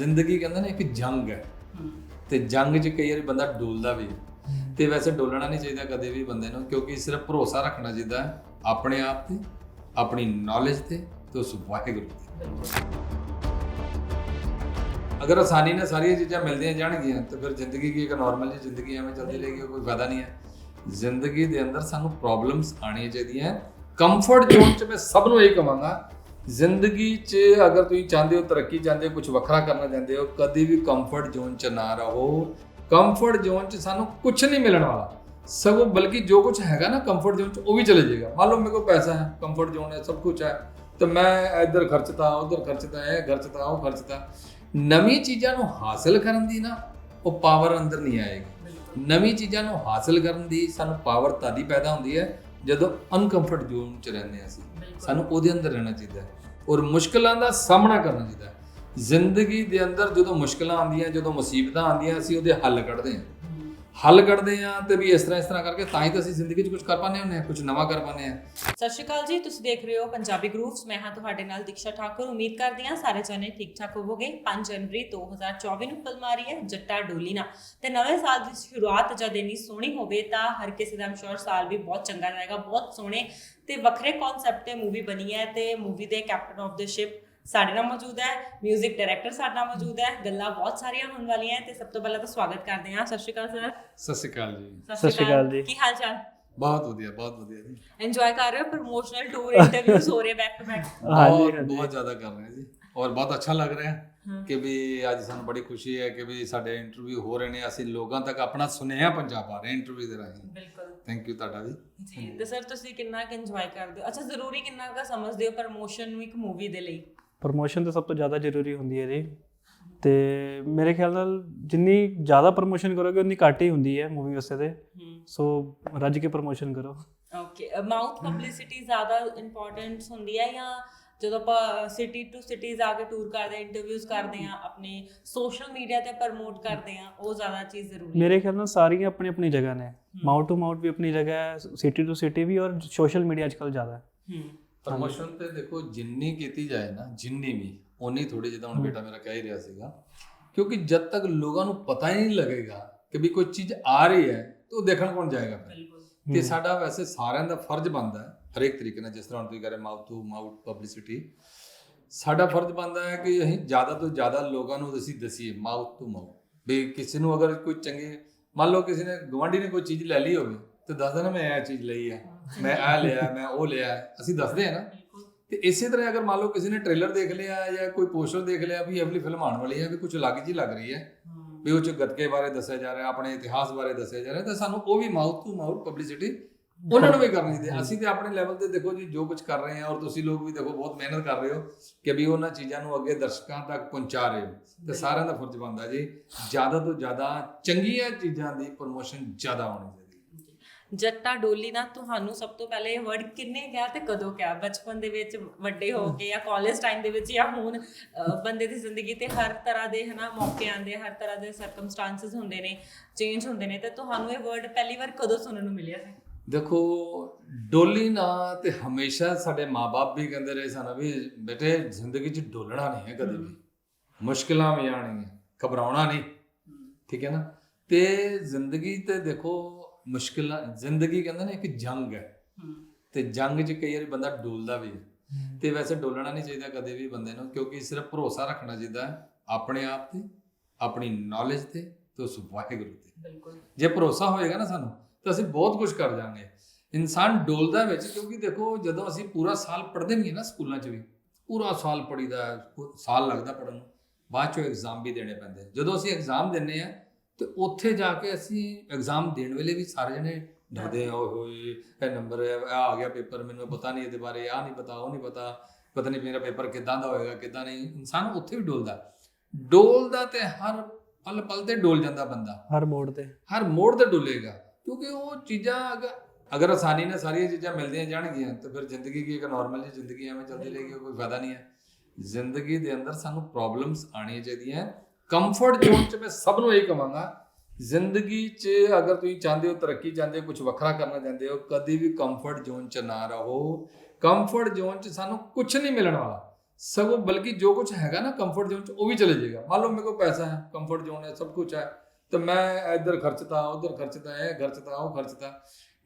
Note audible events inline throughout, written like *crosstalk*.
ਜ਼ਿੰਦਗੀ ਕਹਿੰਦੇ ਨੇ ਇੱਕ ਜੰਗ ਹੈ। ਤੇ ਜੰਗ 'ਚ ਕਈ ਵਾਰੀ ਬੰਦਾ ਡੋਲਦਾ ਵੀ ਹੈ। ਤੇ ਵੈਸੇ ਡੋਲਣਾ ਨਹੀਂ ਚਾਹੀਦਾ ਕਦੇ ਵੀ ਬੰਦੇ ਨੂੰ ਕਿਉਂਕਿ ਸਿਰਫ ਭਰੋਸਾ ਰੱਖਣਾ ਚਾਹੀਦਾ ਆਪਣੇ ਆਪ ਤੇ ਆਪਣੀ ਨੌਲੇਜ ਤੇ ਤੇ ਉਸ ਵਾਹਿਗੁਰੂ ਤੇ। ਅਗਰ ਆਸਾਨੀ ਨਾਲ ਸਾਰੀਆਂ ਚੀਜ਼ਾਂ ਮਿਲਦੀਆਂ ਜਾਣਗੀਆਂ ਤਾਂ ਫਿਰ ਜ਼ਿੰਦਗੀ ਕੀ ਇੱਕ ਨਾਰਮਲ ਜਿਹੀ ਜ਼ਿੰਦਗੀ ਐਵੇਂ ਚੱਲਦੀ ਰਹੇਗੀ ਕੋਈ ਫਾਇਦਾ ਨਹੀਂ ਹੈ। ਜ਼ਿੰਦਗੀ ਦੇ ਅੰਦਰ ਸਾਨੂੰ ਪ੍ਰੋਬਲਮਸ ਆਣੀਆਂ ਚਾਹੀਦੀਆਂ ਕੰਫਰਟ ਜ਼ੋਨ 'ਚ ਮੈਂ ਸਭ ਨੂੰ ਇਹ ਕਹਾਂਗਾ ਜ਼ਿੰਦਗੀ 'ਚ ਅਗਰ ਤੁਸੀਂ ਚਾਹੁੰਦੇ ਹੋ ਤਰੱਕੀ, ਚਾਹੁੰਦੇ ਹੋ ਕੁਝ ਵੱਖਰਾ ਕਰਨਾ ਚਾਹੁੰਦੇ ਹੋ, ਕਦੇ ਵੀ ਕੰਫਰਟ ਜ਼ੋਨ 'ਚ ਨਾ ਰਹੋ। ਕੰਫਰਟ ਜ਼ੋਨ 'ਚ ਸਾਨੂੰ ਕੁਝ ਨਹੀਂ ਮਿਲਣ ਵਾਲਾ। ਸਗੋਂ ਬਲਕਿ ਜੋ ਕੁਝ ਹੈਗਾ ਨਾ ਕੰਫਰਟ ਜ਼ੋਨ 'ਚ, ਉਹ ਵੀ ਚਲੇ ਜਾਏਗਾ। ਮੰਨ ਲਓ ਮੇਰੇ ਕੋਲ ਪੈਸਾ ਹੈ ਕੰਫਰਟ ਜ਼ੋਨ ਹੈ, ਸਭ ਕੁਝ ਹੈ, ਤਾਂ ਮੈਂ ਇੱਧਰ ਖਰਚਤਾ, ਉੱਧਰ ਖਰਚਤਾ, ਇਹ ਖਰਚਤਾ, ਉਹ ਖਰਚਤਾ। ਨਵੀਂ ਚੀਜ਼ਾਂ ਨੂੰ ਹਾਸਲ ਕਰਨ ਦੀ ਨਾ, ਉਹ ਪਾਵਰ ਅੰਦਰ ਨਹੀਂ ਆਏਗੀ। ਨਵੀਂ ਚੀਜ਼ਾਂ ਨੂੰ ਹਾਸਲ ਕਰਨ ਦੀ ਸਾਨੂੰ ਪਾਵਰ ਤਦ ਹੀ ਪੈਦਾ ਹੁੰਦੀ ਹੈ, ਜਦੋਂ ਅਨਕੰਫਰਟ ਜ਼ੋਨ 'ਚ ਰਹਿੰਦੇ ਹਾਂ ਅਸੀਂ। ਸਾਨੂੰ ਉਹਦੇ ਅੰਦਰ ਰਹਿਣਾ ਚਾਹੀਦਾ ਹੈ ਔਰ ਮੁਸ਼ਕਲਾਂ ਦਾ ਸਾਹਮਣਾ ਕਰਨਾ ਚਾਹੀਦਾ ਹੈ। ਜ਼ਿੰਦਗੀ ਦੇ ਅੰਦਰ ਜਦੋਂ ਮੁਸ਼ਕਲਾਂ ਆਉਂਦੀਆਂ, ਜਦੋਂ ਮੁਸੀਬਤਾਂ ਆਉਂਦੀਆਂ, ਅਸੀਂ ਉਹਦੇ ਹੱਲ ਕੱਢਦੇ ਹਾਂ। ਹੱਲ ਕੱਢਦੇ ਹਾਂ ਤੇ ਵੀ ਇਸ ਤਰ੍ਹਾਂ ਇਸ ਤਰ੍ਹਾਂ ਕਰਕੇ ਤਾਂ ਹੀ ਤਾਂ ਅਸੀਂ ਜ਼ਿੰਦਗੀ 'ਚ ਕੁਝ ਕਰ ਪਾਉਂਦੇ ਹੁੰਦੇ ਹਾਂ ਕੁਝ ਨਵਾਂ ਕਰ ਪਾਉਂਦੇ ਹਾਂ। ਸਤਿ ਸ਼੍ਰੀ ਅਕਾਲ ਜੀ, ਤੁਸੀਂ ਦੇਖ ਰਹੇ ਹੋ ਪੰਜਾਬੀ ਗਰੂਪਸ ਮੈਂ ਹਾਂ ਤੁਹਾਡੇ ਨਾਲ ਦੀਕਸ਼ਾ ਠਾਕੁਰ। ਉਮੀਦ ਕਰਦੀ ਹਾਂ ਸਾਰੇ ਜਣੇ ਠੀਕ ਠਾਕ ਹੋਵੋਗੇ। 5 ਜਨਵਰੀ 2024 ਨੂੰ ਫਿਲਮ ਆ ਰਹੀ ਹੈ, ਜੱਟਾ ਡੋਲੀਨਾ। ਤੇ ਨਵੇਂ ਸਾਲ ਦੀ ਸ਼ੁਰੂਆਤ ਜਦ ਇੰਨੀ ਸੋਹਣੀ ਹੋਵੇ ਤਾਂ ਹਰ ਕਿਸੇ ਦਾ ਸ਼ੋਰ ਸਾਲ ਵੀ ਬਹੁਤ ਚੰਗਾ ਰਹੇਗਾ, ਬਹੁਤ ਸੋਹਣੇ ਤੇ ਵੱਖਰੇ ਕਨਸੈਪਟ ਤੇ ਮੂਵੀ ਬਣੀ ਹੈ ਤੇ ਮੂਵੀ ਦੇ ਕੈਪਟਨ ਆਫ ਦ ਸ਼ਿਪ ਸਾਡੇ ਨਾਲ ਮੌਜੂਦ ਹੈ 뮤직 ਡਾਇਰੈਕਟਰ ਸਾਡੇ ਨਾਲ ਮੌਜੂਦ ਹੈ ਗੱਲਾਂ ਬਹੁਤ ਸਾਰੀਆਂ ਹੋਣ ਵਾਲੀਆਂ ਤੇ ਸਭ ਤੋਂ ਪਹਿਲਾਂ ਤਾਂ ਸਵਾਗਤ ਕਰਦੇ ਹਾਂ ਸਤਿ ਸ਼੍ਰੀ ਅਕਾਲ ਸਰ ਸਤਿ ਸ਼੍ਰੀ ਅਕਾਲ ਜੀ। ਸਤਿ ਸ਼੍ਰੀ ਅਕਾਲ। ਜੀ। ਕੀ ਹਾਲ ਚਾਲ ਬਹੁਤ ਵਧੀਆ ਬਹੁਤ ਵਧੀਆ ਜੀ। ਇੰਜੋਏ ਕਰ ਰਹੇ ਹੋ ਪ੍ਰੋਮੋਸ਼ਨਲ ਟੂਰ ਇੰਟਰਵਿਊਜ਼ ਹੋ ਰਹੇ ਬੈਕ ਟੂ ਬੈਕ ਹਾਂਜੀ ਬਹੁਤ ਜ਼ਿਆਦਾ ਕਰ ਰਹੇ ਜੀ। ਔਰ ਬਹੁਤ ਅੱਛਾ ਲੱਗ ਰਿਹਾ ਹੈ। ਕਿ ਵੀ ਅੱਜ ਸਾਨੂੰ ਬੜੀ ਖੁਸ਼ੀ ਹੈ ਕਿ ਵੀ ਸਾਡੇ ਇੰਟਰਵਿਊ ਹੋ ਰਹੇ ਨੇ। ਅਸੀਂ ਲੋਕਾਂ ਤੱਕ ਆਪਣਾ ਸੁਨੇਹਾ ਪਹੁੰਚਾ ਪਾ ਰਹੇ ਇੰਟਰਵਿਊ ਦੇ ਰਾਹੀਂ। ਬਿਲਕੁਲ। ਥੈਂਕ ਯੂ ਤੁਹਾਡਾ ਵੀ ਜੀ ਤੇ ਸਰ ਤੁਸੀਂ ਕਿੰਨਾ ਕੁ ਇੰਜੋਏ ਕਰਦੇ ਹੋ? ਅੱਛਾ ਜ਼ਰੂਰੀ ਕਿੰਨਾ ਕੁ ਸਮਝਦੇ ਹੋ ਪ੍ਰਮੋਸ਼ਨ ਨੂੰ ਇੱਕ ਮੂਵੀ ਦੇ ਲਈ? ਪ੍ਰੋਮੋਸ਼ਨ ਤਾਂ ਸਭ ਤੋਂ ਜ਼ਿਆਦਾ ਜ਼ਰੂਰੀ ਹੁੰਦੀ ਹੈ ਜੀ। ਤੇ ਮੇਰੇ ਖਿਆਲ ਨਾਲ ਜਿੰਨੀ ਜ਼ਿਆਦਾ ਪ੍ਰੋਮੋਸ਼ਨ ਕਰੋਗੇ ਉਨੀ ਘੱਟ ਹੀ ਹੁੰਦੀ ਹੈ ਮੂਵੀ ਵਾਸਤੇ ਤੇ। ਸੋ ਰੱਜ ਕੇ ਪ੍ਰੋਮੋਸ਼ਨ ਕਰੋ। ਓਕੇ ਮਾਊਥ ਪਬਲਿਸਿਟੀ ਜ਼ਿਆਦਾ ਇੰਪੋਰਟੈਂਟ ਹੁੰਦੀ ਹੈ ਜਾਂ ਜਦੋਂ ਆਪਾਂ ਸਿਟੀ ਟੂ ਸਿਟੀਜ਼ ਆ ਕੇ ਟੂਰ ਕਰਦੇ ਇੰਟਰਵਿਊਜ਼ ਕਰਦੇ ਆ ਆਪਣੇ ਸੋਸ਼ਲ ਮੀਡੀਆ ਤੇ ਪ੍ਰਮੋਟ ਕਰਦੇ ਆ ਉਹ ਜ਼ਿਆਦਾ ਚੀਜ਼ ਜ਼ਰੂਰੀ ਹੈ। ਮੇਰੇ ਖਿਆਲ ਨਾਲ ਸਾਰੀਆਂ ਆਪਣੀ ਆਪਣੀ ਜਗ੍ਹਾ ਨੇ। ਮਾਊਟ ਟੂ ਮਾਊਟ ਵੀ ਆਪਣੀ ਜਗ੍ਹਾ ਹੈ ਸਿਟੀ ਟੂ ਸਿਟੀ ਵੀ ਔਰ ਸੋਸ਼ਲ ਮੀਡੀਆ ਅੱਜਕੱਲ ਜ਼ਿਆਦਾ ਹੈ। ਹੂੰ। ਪ੍ਰਮੋਸ਼ਨ ਤੇ ਦੇਖੋ ਜਿੰਨੀ ਕੀਤੀ ਜਾਏ ਨਾ ਜਿੰਨੀ ਵੀ ਉਨੀ ਥੋੜੀ ਜਿੱਦਾਂ ਹੁਣ ਬੇਟਾ ਮੇਰਾ ਕਹਿ ਹੀ ਰਿਹਾ ਸੀਗਾ। ਕਿਉਂਕਿ ਜਦ ਤੱਕ ਲੋਕਾਂ ਨੂੰ ਪਤਾ ਹੀ ਨਹੀਂ ਲੱਗੇਗਾ ਕਿ ਵੀ ਕੋਈ ਚੀਜ਼ ਆ ਰਹੀ ਹੈ ਤਾਂ ਉਹ ਦੇਖਣ ਕੌਣ ਜਾਏਗਾ ਫਿਰ? ਬਿਲਕੁਲ। ਤੇ ਸਾਡਾ ਵੈਸੇ ਸਾਰਿਆਂ ਦਾ ਫਰਜ਼ ਬਣਦਾ ਹੈ ਹਰੇਕ ਤਰੀਕੇ ਨਾਲ ਜਿਸ ਤਰ੍ਹਾਂ ਹੁਣ ਤੁਸੀਂ ਕਹ ਰਹੇ ਮਾਊਥ ਟੂ ਮਾਊਥ ਪਬਲਿਸਿਟੀ ਸਾਡਾ ਫਰਜ਼ ਬਣਦਾ ਹੈ ਕਿ ਅਸੀਂ ਜ਼ਿਆਦਾ ਤੋਂ ਜ਼ਿਆਦਾ ਲੋਕਾਂ ਨੂੰ ਅਸੀਂ ਦਸੀਏ ਮਾਊਥ ਟੂ ਮਾਊਥ ਵੀ ਕਿਸੇ ਨੂੰ ਅਗਰ ਕੋਈ ਚੰਗੀ ਮੰਨ ਲਓ ਕਿਸੇ ਨੇ ਗਵਾਂਢੀ ਨੇ ਕੋਈ ਚੀਜ਼ ਲੈ ਲਈ ਹੋਵੇ ਤੇ ਦੱਸਦਾ ਨਾ ਮੈਂ ਇਹ ਚੀਜ਼ ਲਈ ਹੈ। ਮੈਂ ਇਹ ਲਿਆ ਮੈਂ ਉਹ ਲਿਆ। ਅਸੀਂ ਦੱਸਦੇ ਆ ਨਾ। ਤੇ ਇਸੇ ਤਰ੍ਹਾਂ ਅਗਰ ਮੰਨ ਲਓ ਕਿਸੇ ਨੇ ਟ੍ਰੇਲਰ ਦੇਖ ਲਿਆ ਜਾਂ ਕੋਈ ਪੋਸਟਰ ਦੇਖ ਲਿਆ ਵੀ ਅਗਲੀ ਫਿਲਮ ਆਉਣ ਵਾਲੀ ਹੈ ਵੀ ਕੁਝ ਅਲੱਗ ਜੀ ਲੱਗ ਰਹੀ ਹੈ। ਵੀ ਉਹ ਚ ਗੱਤਕੇ ਬਾਰੇ ਦੱਸਿਆ ਜਾ ਰਿਹਾ ਆਪਣੇ ਇਤਿਹਾਸ ਬਾਰੇ ਦੱਸਿਆ ਜਾ ਰਿਹਾ ਤਾਂ ਸਾਨੂੰ ਉਹ ਵੀ ਮਾਊਥ ਟੂ ਮਾਊਥ ਪਬਲਿਸਿਟੀ ਉਹਨਾਂ ਨੂੰ ਵੀ ਕਰਨੀ ਚਾਹੀਦੀ ਅਸੀਂ ਤੇ ਆਪਣੇ ਲੈਵਲ ਤੇ ਦੇਖੋ ਜੀ ਜੋ ਕੁਝ ਕਰ ਰਹੇ ਹਾਂ ਔਰ ਤੁਸੀਂ ਲੋਕ ਵੀ ਦੇਖੋ ਬਹੁਤ ਮਿਹਨਤ ਕਰ ਰਹੇ ਹੋ ਕਿ ਵੀ ਉਹਨਾਂ ਚੀਜ਼ਾਂ ਨੂੰ ਅੱਗੇ ਦਰਸ਼ਕਾਂ ਤੱਕ ਪਹੁੰਚਾ ਰਹੇ ਹੋ। ਤੇ ਸਾਰਿਆਂ ਦਾ ਫਰਜ਼ ਬਣਦਾ ਜੀ ਜ਼ਿਆਦਾ ਤੋਂ ਜ਼ਿਆਦਾ ਚੰਗੀਆਂ ਚੀਜ਼ਾਂ ਦੀ ਪ੍ਰੋਮੋਸ਼ਨ ਜ਼ਿਆਦਾ ਹੋਣੀ ਚਾਹੀਦੀ ਜੱਟਾ ਡੋਲੀ ਨਾ ਤੁਹਾਨੂੰ ਸਭ ਤੋਂ ਪਹਿਲੇ ਇਹ ਵਰਡ ਕਿੰਨੇ ਕਿਹਾ ਤੇ ਕਦੋਂ ਕਿਹਾ? ਬਚਪਨ ਦੇ ਵਿੱਚ ਵੱਡੇ ਹੋ ਕੇ ਜਾਂ ਕਾਲਜ ਟਾਈਮ ਦੇ ਵਿੱਚ ਜਾਂ ਹੁਣ ਬੰਦੇ ਦੀ ਜ਼ਿੰਦਗੀ ਤੇ ਹਰ ਤਰ੍ਹਾਂ ਦੇ ਹਨਾ ਮੌਕੇ ਆਉਂਦੇ ਹਰ ਤਰ੍ਹਾਂ ਦੇ ਸਰਕਮਸਟੈਂਸਸ ਹੁੰਦੇ ਨੇ ਚੇਂਜ ਹੁੰਦੇ ਨੇ ਤੇ ਤੁਹਾਨੂੰ ਇਹ ਵਰਡ ਪਹਿਲੀ ਵਾਰ ਕਦੋਂ ਸੁਣਨ ਨੂੰ ਮਿਲਿਆ ਸੀ ਦੇਖੋ ਡੋਲੀ ਨਾ ਤੇ ਹਮੇਸ਼ਾ ਸਾਡੇ ਮਾਪੇ ਵੀ ਕਹਿੰਦੇ ਰਹੇ ਸਾਨੂੰ ਵੀ ਬੇਟੇ ਜ਼ਿੰਦਗੀ 'ਚ ਡੋਲਣਾ ਨਹੀਂ ਹੈ ਕਦੇ ਵੀ। ਮੁਸ਼ਕਲਾਂ ਵੀ ਆਣਗੀਆਂ ਘਬਰਾਉਣਾ ਨਹੀਂ ਠੀਕ ਹੈ ਨਾ? ਤੇ ਜ਼ਿੰਦਗੀ ਤੇ ਦੇਖੋ ਮੁਸ਼ਕਲਾਂ ਜ਼ਿੰਦਗੀ ਕਹਿੰਦੇ ਨੇ ਇੱਕ ਜੰਗ ਹੈ। ਤੇ ਜੰਗ 'ਚ ਕਈ ਵਾਰੀ ਬੰਦਾ ਡੋਲਦਾ ਵੀ ਹੈ। ਤੇ ਵੈਸੇ ਡੋਲਣਾ ਨਹੀਂ ਚਾਹੀਦਾ ਕਦੇ ਵੀ ਬੰਦੇ ਨੂੰ ਕਿਉਂਕਿ ਸਿਰਫ ਭਰੋਸਾ ਰੱਖਣਾ ਚਾਹੀਦਾ ਆਪਣੇ ਆਪ ਤੇ ਆਪਣੀ ਨੌਲੇਜ ਤੇ ਤੇ ਉਸ ਵਾਹਿਗੁਰੂ ਤੇ। ਬਿਲਕੁਲ। ਜੇ ਭਰੋਸਾ ਹੋਏਗਾ ਨਾ ਸਾਨੂੰ ਤਾਂ ਅਸੀਂ ਬਹੁਤ ਕੁਝ ਕਰ ਜਾਵਾਂਗੇ। ਇਨਸਾਨ ਡੋਲਦਾ ਵਿੱਚ ਕਿਉਂਕਿ ਦੇਖੋ ਜਦੋਂ ਅਸੀਂ ਪੂਰਾ ਸਾਲ ਪੜ੍ਹਦੇ ਨਹੀਂ ਨਾ ਸਕੂਲਾਂ 'ਚ ਵੀ ਪੂਰਾ ਸਾਲ ਪੜੀਦਾ ਸਾਲ ਲੱਗਦਾ ਪੜਨ ਨੂੰ ਬਾਅਦ 'ਚੋਂ ਐਗਜ਼ਾਮ ਵੀ ਦੇਣੇ ਪੈਂਦੇ ਜਦੋਂ ਅਸੀਂ ਐਗਜ਼ਾਮ ਦਿੰਨੇ ਆ ਤੇ ਉੱਥੇ ਜਾ ਕੇ ਅਸੀਂ ਐਗਜ਼ਾਮ ਦੇਣ ਵੇਲੇ ਵੀ ਸਾਰੇ ਜਣੇ ਡਰਦੇ ਆ ਓਏ ਹੋਏ ਇਹ ਨੰਬਰ ਆ ਗਿਆ ਪੇਪਰ ਮੈਨੂੰ ਪਤਾ ਨਹੀਂ ਇਹਦੇ ਬਾਰੇ ਆ ਨਹੀਂ ਪਤਾ ਉਹ ਨਹੀਂ ਪਤਾ ਪਤਾ ਨਹੀਂ ਮੇਰਾ ਪੇਪਰ ਕਿੱਦਾਂ ਦਾ ਹੋਏਗਾ ਕਿੱਦਾਂ ਨਹੀਂ ਇਨਸਾਨ ਉੱਥੇ ਵੀ ਡੋਲਦਾ। ਡੋਲਦਾ ਤੇ ਹਰ ਪਲ ਪਲ ਤੇ ਡੋਲ ਜਾਂਦਾ ਬੰਦਾ। ਹਰ ਮੋੜ ਤੇ। ਹਰ ਮੋੜ ਤੇ ਡੁੱਲੇਗਾ ਕਿਉਂਕਿ ਉਹ ਚੀਜ਼ਾਂ ਅਗਰ ਅਗਰ ਆਸਾਨੀ ਨਾਲ ਸਾਰੀਆਂ ਚੀਜ਼ਾਂ ਮਿਲਦੀਆਂ ਜਾਣਗੀਆਂ ਤਾਂ ਫਿਰ ਜ਼ਿੰਦਗੀ ਕੀ ਇੱਕ ਨਾਰਮਲ ਜਿਹੀ ਜ਼ਿੰਦਗੀ ਐਵੇਂ ਚੱਲਦੀ ਰਹੇਗੀ ਕੋਈ ਫਾਇਦਾ ਨਹੀਂ ਹੈ। ਜ਼ਿੰਦਗੀ ਦੇ ਅੰਦਰ ਸਾਨੂੰ ਪ੍ਰੋਬਲਮਸ ਆਣੀਆਂ ਚਾਹੀਦੀਆਂ ਕੰਫਰਟ ਜ਼ੋਨ 'ਚ ਮੈਂ ਸਭ ਨੂੰ ਇਹ ਕਹਾਂਗਾ ਜ਼ਿੰਦਗੀ 'ਚ ਅਗਰ ਤੁਸੀਂ ਚਾਹੁੰਦੇ ਹੋ ਤਰੱਕੀ ਚਾਹੁੰਦੇ ਹੋ ਕੁਝ ਵੱਖਰਾ ਕਰਨਾ ਚਾਹੁੰਦੇ ਹੋ ਕਦੀ ਵੀ ਕੰਫਰਟ ਜ਼ੋਨ 'ਚ ਨਾ ਰਹੋ। ਕੰਫਰਟ ਜ਼ੋਨ 'ਚ ਸਾਨੂੰ ਕੁਝ ਨਹੀਂ ਮਿਲਣ ਵਾਲਾ। ਸਗੋਂ ਬਲਕਿ ਜੋ ਕੁਝ ਹੈਗਾ ਨਾ ਕੰਫਰਟ ਜ਼ੋਨ ਚ ਉਹ ਵੀ ਚਲੇ ਜਾਏਗਾ। ਮੰਨ ਲਓ ਮੇਰੇ ਕੋਲ ਪੈਸਾ ਹੈ ਕੰਫਰਟ ਜ਼ੋਨ ਹੈ ਸਭ ਕੁਝ ਹੈ ਤਾਂ ਮੈਂ ਇੱਧਰ ਖਰਚਤਾ ਉੱਧਰ ਖਰਚਤਾ ਇਹ ਖਰਚਤਾ ਉਹ ਖਰਚਤਾ।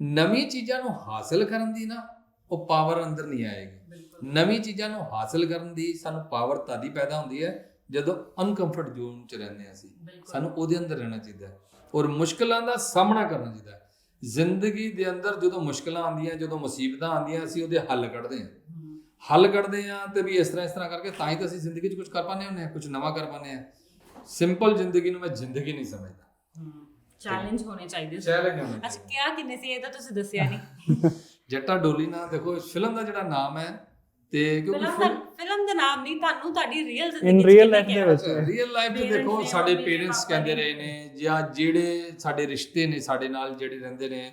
ਨਵੀਂ ਚੀਜ਼ਾਂ ਨੂੰ ਹਾਸਲ ਕਰਨ ਦੀ ਨਾ ਉਹ ਪਾਵਰ ਅੰਦਰ ਨਹੀਂ ਆਏਗੀ। ਨਵੀਂ ਚੀਜ਼ਾਂ ਨੂੰ ਹਾਸਲ ਕਰਨ ਦੀ ਸਾਨੂੰ ਪਾਵਰ ਤਦ ਹੀ ਪੈਦਾ ਹੁੰਦੀ ਹੈ ਜਦੋਂ ਅਨਕੰਫਰਟ ਜ਼ੋਨ ਚ ਰਹਿੰਦੇ ਹਾਂ ਅਸੀਂ ਸਾਨੂੰ ਉਹਦੇ ਅੰਦਰ ਰਹਿਣਾ ਚਾਹੀਦਾ ਹੈ। ਔਰ ਮੁਸ਼ਕਲਾਂ ਦਾ ਸਾਹਮਣਾ ਕਰਨਾ ਚਾਹੀਦਾ ਹੈ। ਜ਼ਿੰਦਗੀ ਦੇ ਅੰਦਰ ਜਦੋਂ ਮੁਸ਼ਕਲਾਂ ਆਉਂਦੀਆਂ ਜਦੋਂ ਮੁਸੀਬਤਾਂ ਆਉਂਦੀਆਂ ਅਸੀਂ ਉਹਦੇ ਹੱਲ ਕੱਢਦੇ ਹਾਂ। ਹੱਲ ਕੱਢਦੇ ਆ ਤੇ ਵੀ ਇਸ ਤਰ੍ਹਾਂ ਇਸ ਤਰ੍ਹਾਂ ਕਰਕੇ ਤਾਂ ਹੀ ਤਾਂ ਅਸੀਂ ਜ਼ਿੰਦਗੀ 'ਚ ਕੁਝ ਕਰ ਪਾਉਂਦੇ ਹੁੰਦੇ ਆ ਕੁਝ ਨਵਾਂ ਕਰ ਪਾਉਂਦੇ ਆ ਸਿੰਪਲ ਜ਼ਿੰਦਗੀ ਨੂੰ ਮੈਂ ਜ਼ਿੰਦਗੀ ਨਹੀਂ ਸਮਝਦਾ। ਚੈਲੰਜ ਹੋਣੇ ਚਾਹੀਦੇ ਚੈਲੰਜ ਹੋਣਾ ਅੱਛਾ ਕਿਆ ਕਿੰਨੇ ਸੀ? ਇਹ ਤਾਂ ਤੁਸੀਂ ਦੱਸਿਆ ਨਹੀਂ *laughs* ਜੱਟਾ ਡੋਲੀ ਨਾ ਦੇਖੋ ਫਿਲਮ ਦਾ ਜਿਹੜਾ ਨਾਮ ਹੈ ਤੇ ਕਿਉਂਕਿ ਫਿਲਮ ਦਾ ਫਿਲਮ ਦਾ ਨਾਮ ਨਹੀਂ ਤੁਹਾਨੂੰ ਤੁਹਾਡੀ ਰੀਅਲ ਜ਼ਿੰਦਗੀ ਇਨ ਰੀਅਲ ਲਾਈਫ ਦੇ? ਵਿੱਚ। ਰੀਅਲ ਲਾਈਫ Parents ਦੇਖੋ ਸਾਡੇ ਪੇਰੈਂਟਸ ਕਹਿੰਦੇ। ਰਹੇ ਨੇ ਜਾਂ ਜਿਹੜੇ ਸਾਡੇ ਰਿਸ਼ਤੇ ਨੇ ਸਾਡੇ ਨਾਲ ਜਿਹੜੇ ਰਹਿੰਦੇ ਨੇ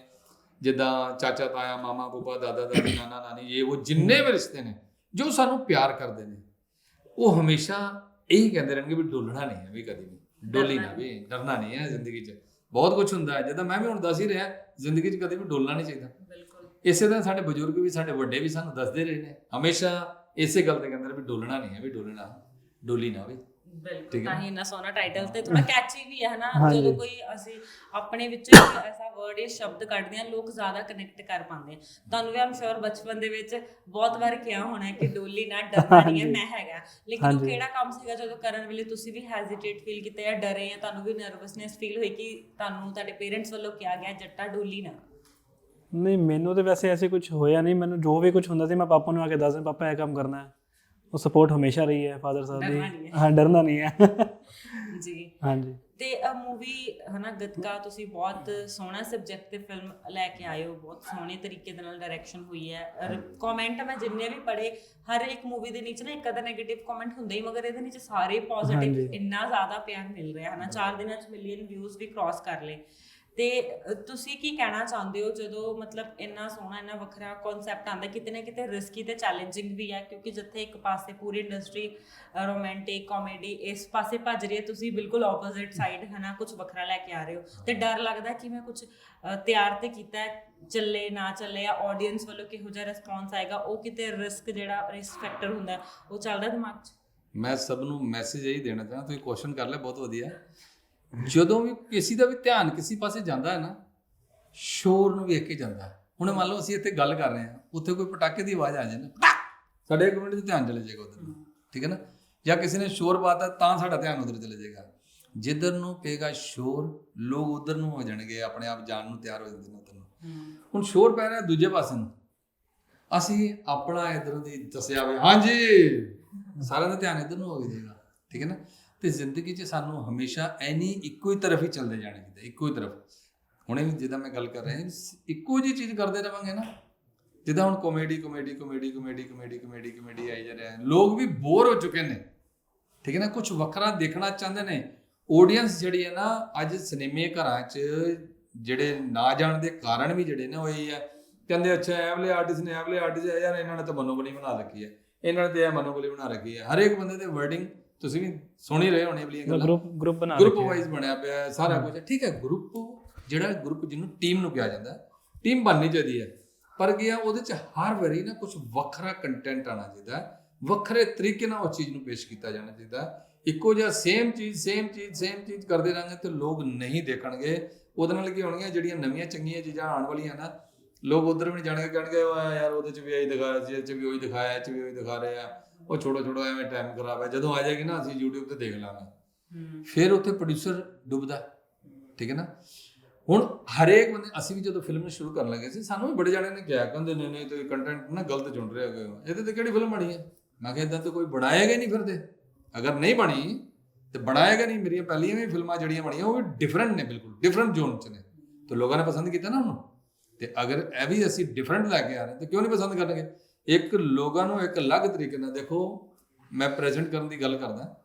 ਜਿੱਦਾਂ ਚਾਚਾ ਤਾਇਆ ਮਾਮਾ ਬੂਬਾ ਦਾਦਾ ਦਾਦੀ ਨਾਨਾ ਨਾਨੀ ਇਹ ਉਹ ਜਿੰਨੇ ਵੀ ਰਿਸ਼ਤੇ ਨੇ ਜੋ ਸਾਨੂੰ ਪਿਆਰ ਕਰਦੇ ਨੇ ਉਹ ਹਮੇਸ਼ਾ ਇਹੀ ਕਹਿੰਦੇ ਰਹਿਣਗੇ ਵੀ ਡੋਲਣਾ ਨਹੀਂ ਹੈ ਵੀ ਕਦੀ ਵੀ। ਡੋਲੀ ਨਾ ਵੀ ਡਰਨਾ ਨਹੀਂ ਹੈ ਜ਼ਿੰਦਗੀ 'ਚ। ਬਹੁਤ ਕੁਝ ਹੁੰਦਾ ਹੈ। ਜਦੋਂ ਮੈਂ ਵੀ ਹੁਣ ਦੱਸ ਹੀ ਰਿਹਾ ਜ਼ਿੰਦਗੀ 'ਚ ਕਦੀ ਵੀ ਡੋਲਣਾ ਨਹੀਂ ਚਾਹੀਦਾ। ਇਸੇ ਤਰ੍ਹਾਂ ਸਾਡੇ ਬਜ਼ੁਰਗ ਵੀ ਸਾਡੇ ਵੱਡੇ ਵੀ ਸਾਨੂੰ ਦੱਸਦੇ ਰਹੇ ਨੇ ਹਮੇਸ਼ਾ ਇਸੇ ਗੱਲ ਤੇ ਕਹਿੰਦੇ ਨੇ ਵੀ ਡੋਲਣਾ ਨਹੀਂ ਹੈ ਵੀ ਡੋਲਣਾ ਡੋਲੀ ਨਾ ਵੀ ਬਿਲਕੁਲ। ਤਾਂ ਹੀ ਇੰਨਾ ਸੋਹਣਾ ਟਾਈਟਲ ਤੇ ਥੋੜਾ ਕੈਚੀ ਵੀ ਹੈ ਹਨਾ ਹਾਂਜੀ। ਜਦੋਂ ਕੋਈ ਅਸੀਂ ਆਪਣੇ ਵਿੱਚ *coughs* ਐਸਾ ਵਰਡ ਜਾਂ ਸ਼ਬਦ ਕੱਢਦੇ ਆ ਲੋਕ ਜ਼ਿਆਦਾ ਕਨੈਕਟ ਕਰ ਪਾਉਂਦੇ ਆ ਤੁਹਾਨੂੰ ਵੀ ਆਮ ਸ਼ੋਰ ਬਚਪਨ ਦੇ ਵਿੱਚ ਬਹੁਤ ਵਾਰ ਕਿਹਾ ਹੋਣਾ ਕਿ ਡੋਲੀ ਨਾ ਡਰਨਾ ਨਹੀਂ ਹੈ। ਮੈਂ ਹੈਗਾ ਲੇਕਿਨ ਉਹ। ਕਿਹੜਾ ਕੰਮ ਸੀਗਾ ਜਦੋਂ ਕਰਨ ਵੇਲੇ ਤੁਸੀਂ ਵੀ ਹੈਜ਼ਿਟੇਟ ਫੀਲ ਕੀਤਾ ਜਾਂ ਡਰੇ ਜਾਂ ਤੁਹਾਨੂੰ ਵੀ ਨਰਵਸਨੈਸ ਫੀਲ ਹੋਈ ਕਿ ਤੁਹਾਨੂੰ ਤੁਹਾਡੇ ਪੇਰੈਂਟਸ ਵੱਲੋਂ ਕਿਹਾ ਗਿਆ ਜੱਟਾ ਡੋਲੀ ਨਾ ਨਹੀਂ ਮੈਨੂੰ ਤੇ ਵੈਸੇ ਐਸੇ ਕੁਝ ਹੋਇਆ ਨਹੀਂ। ਮੈਨੂੰ ਜੋ ਵੀ ਕੁਝ ਹੁੰਦਾ ਸੀ ਮੈਂ ਪਾਪਾ ਨੂੰ ਆ ਕੇ ਦੱਸਦਾ ਪਾਪਾ ਇਹ ਕੰਮ ਕਰਨਾ ਹੈ। ਉਹ ਸਪੋਰਟ ਹਮੇਸ਼ਾ ਰਹੀ ਹੈ ਫਾਦਰ ਸਾਹਿਬ ਡਰਨਾ ਨਹੀਂ ਦੀ ਹੈ। ਹਾਂ ਡਰਨਾ ਨਹੀਂ ਹੈ। ਜੀ। ਹਾਂਜੀ। ਤੇ ਇਹ ਮੂਵੀ ਹਨਾ ਗਤਕਾ ਤੁਸੀਂ ਬਹੁਤ ਸੋਹਣਾ ਸਬਜੈਕਟ ਤੇ ਫਿਲਮ ਲੈ ਕੇ ਆਏ ਹੋ। ਬਹੁਤ ਸੋਹਣੇ ਤਰੀਕੇ ਦੇ ਨਾਲ ਡਾਇਰੈਕਸ਼ਨ ਹੋਈ ਹੈ। ਔਰ ਕਮੈਂਟ ਮੈਂ ਜਿੰਨੇ ਵੀ ਪੜੇ ਹਰ ਇੱਕ ਮੂਵੀ ਦੇ ਨੀਚੇ ਨਾ ਇੱਕ ਅਦਾ 네ਗੇਟਿਵ ਕਮੈਂਟ ਹੁੰਦਾ ਹੀ ਮਗਰ ਇਹਦੇ ਨੀਚੇ ਸਾਰੇ ਪੋਜ਼ਿਟਿਵ ਹਾਂਜੀ। ਇੰਨਾ ਜ਼ਿਆਦਾ ਪਿਆਰ ਮਿਲ ਰਿਹਾ ਹਨਾ। 4 ਦਿਨਾਂ ਚ ਮਿਲੀਅਨ ਵਿਊਜ਼ ਵੀ ਕ੍ਰਾਸ ਕਰ ਲਏ। ਤੇ ਤੁਸੀਂ ਕੀ ਕਹਿਣਾ ਚਾਹੁੰਦੇ ਹੋ ਜਦੋਂ ਮਤਲਬ ਇੰਨਾ ਸੋਹਣਾ ਇੰਨਾ ਵੱਖਰਾ ਕਨਸੈਪਟ ਆਂਦਾ ਕਿਤੇ ਨਾ ਕਿਤੇ ਰਿਸਕੀ ਤੇ ਚੈਲੰਜਿੰਗ ਵੀ ਹੈ ਕਿਉਂਕਿ ਜਿੱਥੇ ਇੱਕ ਪਾਸੇ ਪੂਰੀ ਇੰਡਸਟਰੀ ਰੋਮਾਂਟਿਕ ਕਾਮੇਡੀ ਇਸ ਪਾਸੇ ਭੱਜ ਰਹੀ ਹੈ ਤੁਸੀਂ ਬਿਲਕੁਲ ਆਪੋਜ਼ਿਟ ਸਾਈਡ ਹਨਾ ਕੁਝ ਵੱਖਰਾ ਲੈ ਕੇ ਆ ਰਹੇ ਹੋ। ਤੇ ਡਰ ਲੱਗਦਾ ਕਿ ਮੈਂ ਕੁਝ ਤਿਆਰ ਤੇ ਕੀਤਾ ਹੈ ਚੱਲੇ ਨਾ ਚੱਲੇ ਜਾਂ ਆਡੀਅנס ਵੱਲੋਂ ਕਿਹੋ ਜਿਹਾ ਰਿਸਪੌਂਸ ਆਏਗਾ ਉਹ ਕਿਤੇ ਰਿਸਕ ਜਿਹੜਾ ਰਿਸਕ ਫੈਕਟਰ ਹੁੰਦਾ ਉਹ ਚੱਲਦਾ ਦਿਮਾਗ 'ਚ? ਮੈਂ ਸਭ ਨੂੰ ਮੈਸੇਜ ਇਹੀ ਦੇਣਾ ਚਾਹਾਂ ਤੁਸੀਂ ਕੁਐਸਚਨ ਕਰ ਲਿਆ ਬਹੁਤ ਵਧੀਆ। ਜਦੋਂ ਵੀ ਕਿਸੇ ਦਾ ਵੀ ਧਿਆਨ ਕਿਸੇ ਪਾਸੇ ਜਾਂਦਾ ਹੈ ਨਾ ਸ਼ੋਰ ਨੂੰ ਵੇਖ ਕੇ ਜਾਂਦਾ ਹੈ। ਹੁਣ ਮੰਨ ਲਓ ਅਸੀਂ ਇੱਥੇ ਗੱਲ ਕਰ ਰਹੇ ਹਾਂ ਉੱਥੇ ਕੋਈ ਪਟਾਕੇ ਦੀ ਆਵਾਜ਼ ਆ ਜਾਏ ਨਾ ਪਟਾਕ ਸਾਡੇ ਇੱਕ ਮਿੰਟ 'ਚ ਧਿਆਨ ਚਲੇ ਜਾਏਗਾ ਉਧਰ ਠੀਕ ਹੈ ਨਾ? ਜਾਂ ਕਿਸੇ ਨੇ ਸ਼ੋਰ ਪਾਤਾ ਤਾਂ ਸਾਡਾ ਧਿਆਨ ਉਧਰ ਚਲੇ ਜਾਏਗਾ। ਜਿੱਧਰ ਨੂੰ ਪਏਗਾ ਸ਼ੋਰ ਲੋਕ ਉਧਰ ਨੂੰ ਹੋ ਜਾਣਗੇ ਆਪਣੇ ਆਪ ਜਾਣ ਨੂੰ ਤਿਆਰ ਹੋ ਜਾਂਦੇ ਨੇ ਉਧਰ ਨੂੰ। ਹੁਣ ਸ਼ੋਰ ਪੈ ਰਿਹਾ ਦੂਜੇ ਪਾਸੇ ਨੂੰ ਅਸੀਂ ਆਪਣਾ ਇਧਰੋਂ ਦੀ ਦੱਸਿਆ ਵੇ ਹਾਂਜੀ! ਸਾਰਿਆਂ ਦਾ ਧਿਆਨ ਇਧਰ ਨੂੰ ਹੋ ਜਾਏਗਾ ਠੀਕ ਹੈ ਨਾ? ਤੇ ਜ਼ਿੰਦਗੀ 'ਚ ਸਾਨੂੰ ਹਮੇਸ਼ਾ ਐਨੀ ਇੱਕੋ ਹੀ ਤਰਫ ਹੀ ਚੱਲਦੇ ਜਾਣਾ ਚਾਹੀਦਾ, ਇੱਕੋ ਹੀ ਤਰਫ। ਹੁਣੇ ਵੀ ਜਿੱਦਾਂ ਮੈਂ ਗੱਲ ਕਰ ਰਿਹਾ ਇੱਕੋ ਜੀ ਚੀਜ਼ ਕਰਦੇ ਰਵਾਂਗੇ ਨਾ, ਜਿੱਦਾਂ ਹੁਣ comedy comedy comedy comedy comedy comedy comedy ਆਈ ਜਾ ਰਿਹਾ ਹੈ। ਲੋਕ ਵੀ ਬੋਰ ਹੋ ਚੁੱਕੇ ਨੇ। ਠੀਕ ਹੈ ਨਾ ਕੁਝ ਵੱਖਰਾ ਦੇਖਣਾ ਚਾਹੁੰਦੇ ਨੇ। ਆਡੀਅנס ਜਿਹੜੀ ਹੈ ਨਾ, ਅੱਜ ਸਿਨੇਮੇ ਘਰਾਂ 'ਚ ਜਿਹੜੇ ਨਾ ਜਾਣ ਦੇ ਕਾਰਨ ਵੀ ਜਿਹੜੇ ਨੇ, ਉਹ ਇਹ ਹੈ। ਕਹਿੰਦੇ, ਅੱਛਾ, ਇਹ ਵਾਲੇ ਆਰਟਿਸਟ ਨੇ, ਇਹ ਵਾਲੇ ਆਰਟਿਸਟ ਹੈ ਯਾਰ ਇਹਨਾਂ ਨੇ ਤਾਂ ਮਨੋਬਲੀ ਬਣਾ ਰੱਖੀ ਹੈ। ਇਹਨਾਂ ਨੇ ਤੇ ਇਹ ਮਨੋਬਲੀ ਬਣਾ ਰੱਖੀ ਹੈ। ਹਰੇਕ ਬੰਦੇ ਦੇ ਵਰਡਿੰਗ ਤੁਸੀਂ ਵੀ ਸੁਣ ਹੀ ਰਹੇ ਹੋਣੇ ਵਾਲੀਆਂ ਗੱਲਾਂ। ਗਰੁੱਪ ਗਰੁੱਪ ਬਣਾ ਗਰੁੱਪ। ਵਾਈਜ਼ ਬਣਿਆ ਪਿਆ ਹੈ ਸਾਰਾ ਕੁਝ ਠੀਕ ਹੈ ਗਰੁੱਪ ਜਿਹੜਾ ਗਰੁੱਪ ਜਿਹਨੂੰ ਟੀਮ ਨੂੰ ਕਿਹਾ ਜਾਂਦਾ ਟੀਮ ਬਣਨੀ ਚਾਹੀਦੀ ਹੈ। ਪਰ ਕੀ ਆ ਉਹਦੇ ਚ ਹਰ ਵਾਰੀ ਨਾ ਕੁਝ ਵੱਖਰਾ ਕੰਟੈਂਟ ਆਣਾ ਚਾਹੀਦਾ ਵੱਖਰੇ ਤਰੀਕੇ ਨਾਲ ਉਸ ਚੀਜ਼ ਨੂੰ ਪੇਸ਼ ਕੀਤਾ ਜਾਣਾ ਚਾਹੀਦਾ। ਇੱਕੋ ਜਿਹਾ ਸੇਮ ਚੀਜ਼ ਸੇਮ ਚੀਜ਼ ਸੇਮ ਚੀਜ਼ ਕਰਦੇ ਰਾਂਗੇ ਤੇ ਲੋਕ ਨਹੀਂ ਦੇਖਣਗੇ। ਉਹਦੇ ਨਾਲ ਕੀ ਹੋਣਗੀਆਂ ਜਿਹੜੀਆਂ ਨਵੀਆਂ ਚੰਗੀਆਂ ਚੀਜ਼ਾਂ ਆਉਣ ਵਾਲੀਆਂ ਨਾ ਲੋਕ ਉਧਰ ਵੀ ਨਹੀਂ ਜਾਣਗੇ ਕਹਿਣਗੇ ਉਹ ਯਾਰ ਉਹਦੇ ਚ ਵੀ ਇਹੀ ਦਿਖਾਇਆ ਸੀ ਇਹ ਚ ਵੀ ਉਹੀ ਦਿਖਾਇਆ ਇਹ ਚ ਵੀ ਉਹੀ ਦਿਖਾ ਰਹੇ ਉਹ ਛੋੜੋ ਛੋੜੋ ਐਵੇਂ ਟਾਈਮ ਖਰਾਬ ਹੈ। ਜਦੋਂ ਆ ਜਾਏਗੀ ਨਾ ਅਸੀਂ YouTube ਤੇ ਦੇਖ ਲਾਂਗੇ। ਫਿਰ ਉੱਥੇ ਪ੍ਰੋਡਿਊਸਰ ਡੁੱਬਦਾ ਠੀਕ ਹੈ ਨਾ? ਹੁਣ ਹਰੇਕ ਬੰਦੇ ਅਸੀਂ ਵੀ ਜਦੋਂ ਫਿਲਮ ਨੂੰ ਸ਼ੁਰੂ ਕਰਨ ਲੱਗੇ ਸੀ ਸਾਨੂੰ ਵੀ ਬੜੇ ਜਾਣੇ ਨੇ ਕਿਹਾ ਕਹਿੰਦੇ ਨਹੀਂ ਨਹੀਂ ਤੁਸੀਂ ਕੰਟੈਂਟ ਨਾ ਗਲਤ ਚੁਣ ਰਹੇ ਹੋ। ਇਹਦੇ ਤੇ ਕਿਹੜੀ ਫਿਲਮ ਬਣੀ ਹੈ? ਮੈਂ ਕਿਹਾ ਇਦਾਂ ਤਾਂ ਕੋਈ ਬਣਾਏਗਾ ਹੀ ਨਹੀਂ ਫਿਰਦੇ ਅਗਰ ਨਹੀਂ ਬਣੀ ਤੇ ਬਣਾਏਗਾ ਨਹੀਂ। ਮੇਰੀਆਂ ਪਹਿਲੀਆਂ ਵੀ ਫਿਲਮਾਂ ਜਿਹੜੀਆਂ ਬਣੀਆਂ ਉਹ ਵੀ ਡਿਫਰੈਂਟ ਨੇ ਬਿਲਕੁਲ ਡਿਫਰੈਂਟ ਜ਼ੋਨ 'ਚ ਨੇ। ਤੇ ਲੋਕਾਂ ਨੇ ਪਸੰਦ ਕੀਤਾ ਨਾ ਉਹਨੂੰ। ਤੇ ਅਗਰ ਇਹ ਵੀ ਅਸੀਂ ਡਿਫਰੈਂਟ ਲੈ ਕੇ ਆ ਰਹੇ ਤੇ ਕਿਉਂ ਨਹੀਂ ਪਸੰਦ ਕਰਨਗੇ? ਇੱਕ ਲੋਕਾਂ ਨੂੰ ਇੱਕ ਅਲੱਗ ਤਰੀਕੇ ਨਾਲ ਦੇਖੋ, ਮੈਂ ਪ੍ਰੈਜ਼ੈਂਟ ਕਰਨ ਦੀ ਗੱਲ ਕਰਦਾ।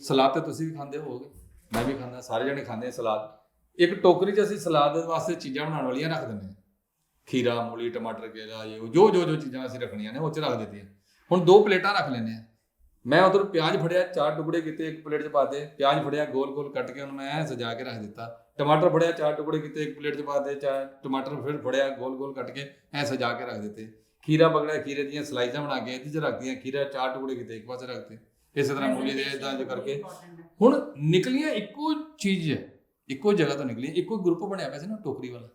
ਸਲਾਦ ਤੇ ਤੁਸੀਂ ਵੀ ਖਾਂਦੇ ਹੋਵੋਗੇ, ਮੈਂ ਵੀ ਖਾਂਦਾ, ਸਾਰੇ ਜਣੇ ਖਾਂਦੇ ਸਲਾਦ। ਇੱਕ ਟੋਕਰੀ 'ਚ ਅਸੀਂ ਸਲਾਦ ਦੇ ਵਾਸਤੇ ਚੀਜ਼ਾਂ ਬਣਾਉਣ ਵਾਲੀਆਂ ਰੱਖ ਦਿੰਦੇ ਹਾਂ। ਖੀਰਾ, ਮੂਲੀ, ਟਮਾਟਰ, ਕੇਲਾ, ਇਹ ਜੋ ਜੋ ਜੋ ਚੀਜ਼ਾਂ ਅਸੀਂ ਰੱਖਣੀਆਂ ਨੇ, ਉਹ 'ਚ ਰੱਖ ਦਿੱਤੀਆਂ। ਹੁਣ ਦੋ ਪਲੇਟਾਂ ਰੱਖ ਲੈਂਦੇ ਆ ਮੈਂ ਉਧਰ ਪਿਆਜ਼ ਫੜਿਆ, ਚਾਰ ਟੁਕੜੇ ਕੀਤੇ, ਇੱਕ ਪਲੇਟ 'ਚ ਪਾਤੇ ਪਿਆਜ਼ ਫੜਿਆ, ਗੋਲ ਗੋਲ ਕੱਟ ਕੇ ਉਹਨੂੰ ਮੈਂ ਐਂ ਸਜਾ ਕੇ ਰੱਖ ਦਿੱਤਾ। ਟਮਾਟਰ ਫੜਿਆ, ਚਾਰ ਟੁਕੜੇ ਕੀਤੇ, ਇੱਕ ਪਲੇਟ 'ਚ ਪਾਤੇ ਚਾਰ ਟਮਾਟਰ ਫਿਰ ਫੜਿਆ, ਗੋਲ ਗੋਲ ਕੱਟ ਕੇ ਐਂ ਸਜਾ ਕੇ ਰੱਖ ਦਿੱਤੇ। ਖੀਰਾ ਪਕੜਿਆ, ਖੀਰੇ ਦੀਆਂ ਸਲਾਈਸਾਂ ਬਣਾ ਕੇ ਇਹਦੇ 'ਚ ਰੱਖਦੀਆਂ ਖੀਰਾ ਚਾਰ ਟੁਕੜੇ ਕੀਤੇ, ਇੱਕ ਪਾਸੇ ਰੱਖਤੇ। ਇਸੇ ਤਰ੍ਹਾਂ ਮੂਲੀ ਦੇ ਇਦਾਂ ਜਿਹਾ ਕਰਕੇ। ਹੁਣ ਨਿਕਲੀਆਂ ਇੱਕੋ ਚੀਜ਼ ਹੈ ਇੱਕੋ ਜਗ੍ਹਾ ਤੋਂ ਨਿਕਲੀਆਂ, ਇੱਕੋ ਗਰੁੱਪ ਬਣਿਆ ਪਿਆ ਸੀ ਨਾ ਟੋਕਰੀ ਵਾਲਾ।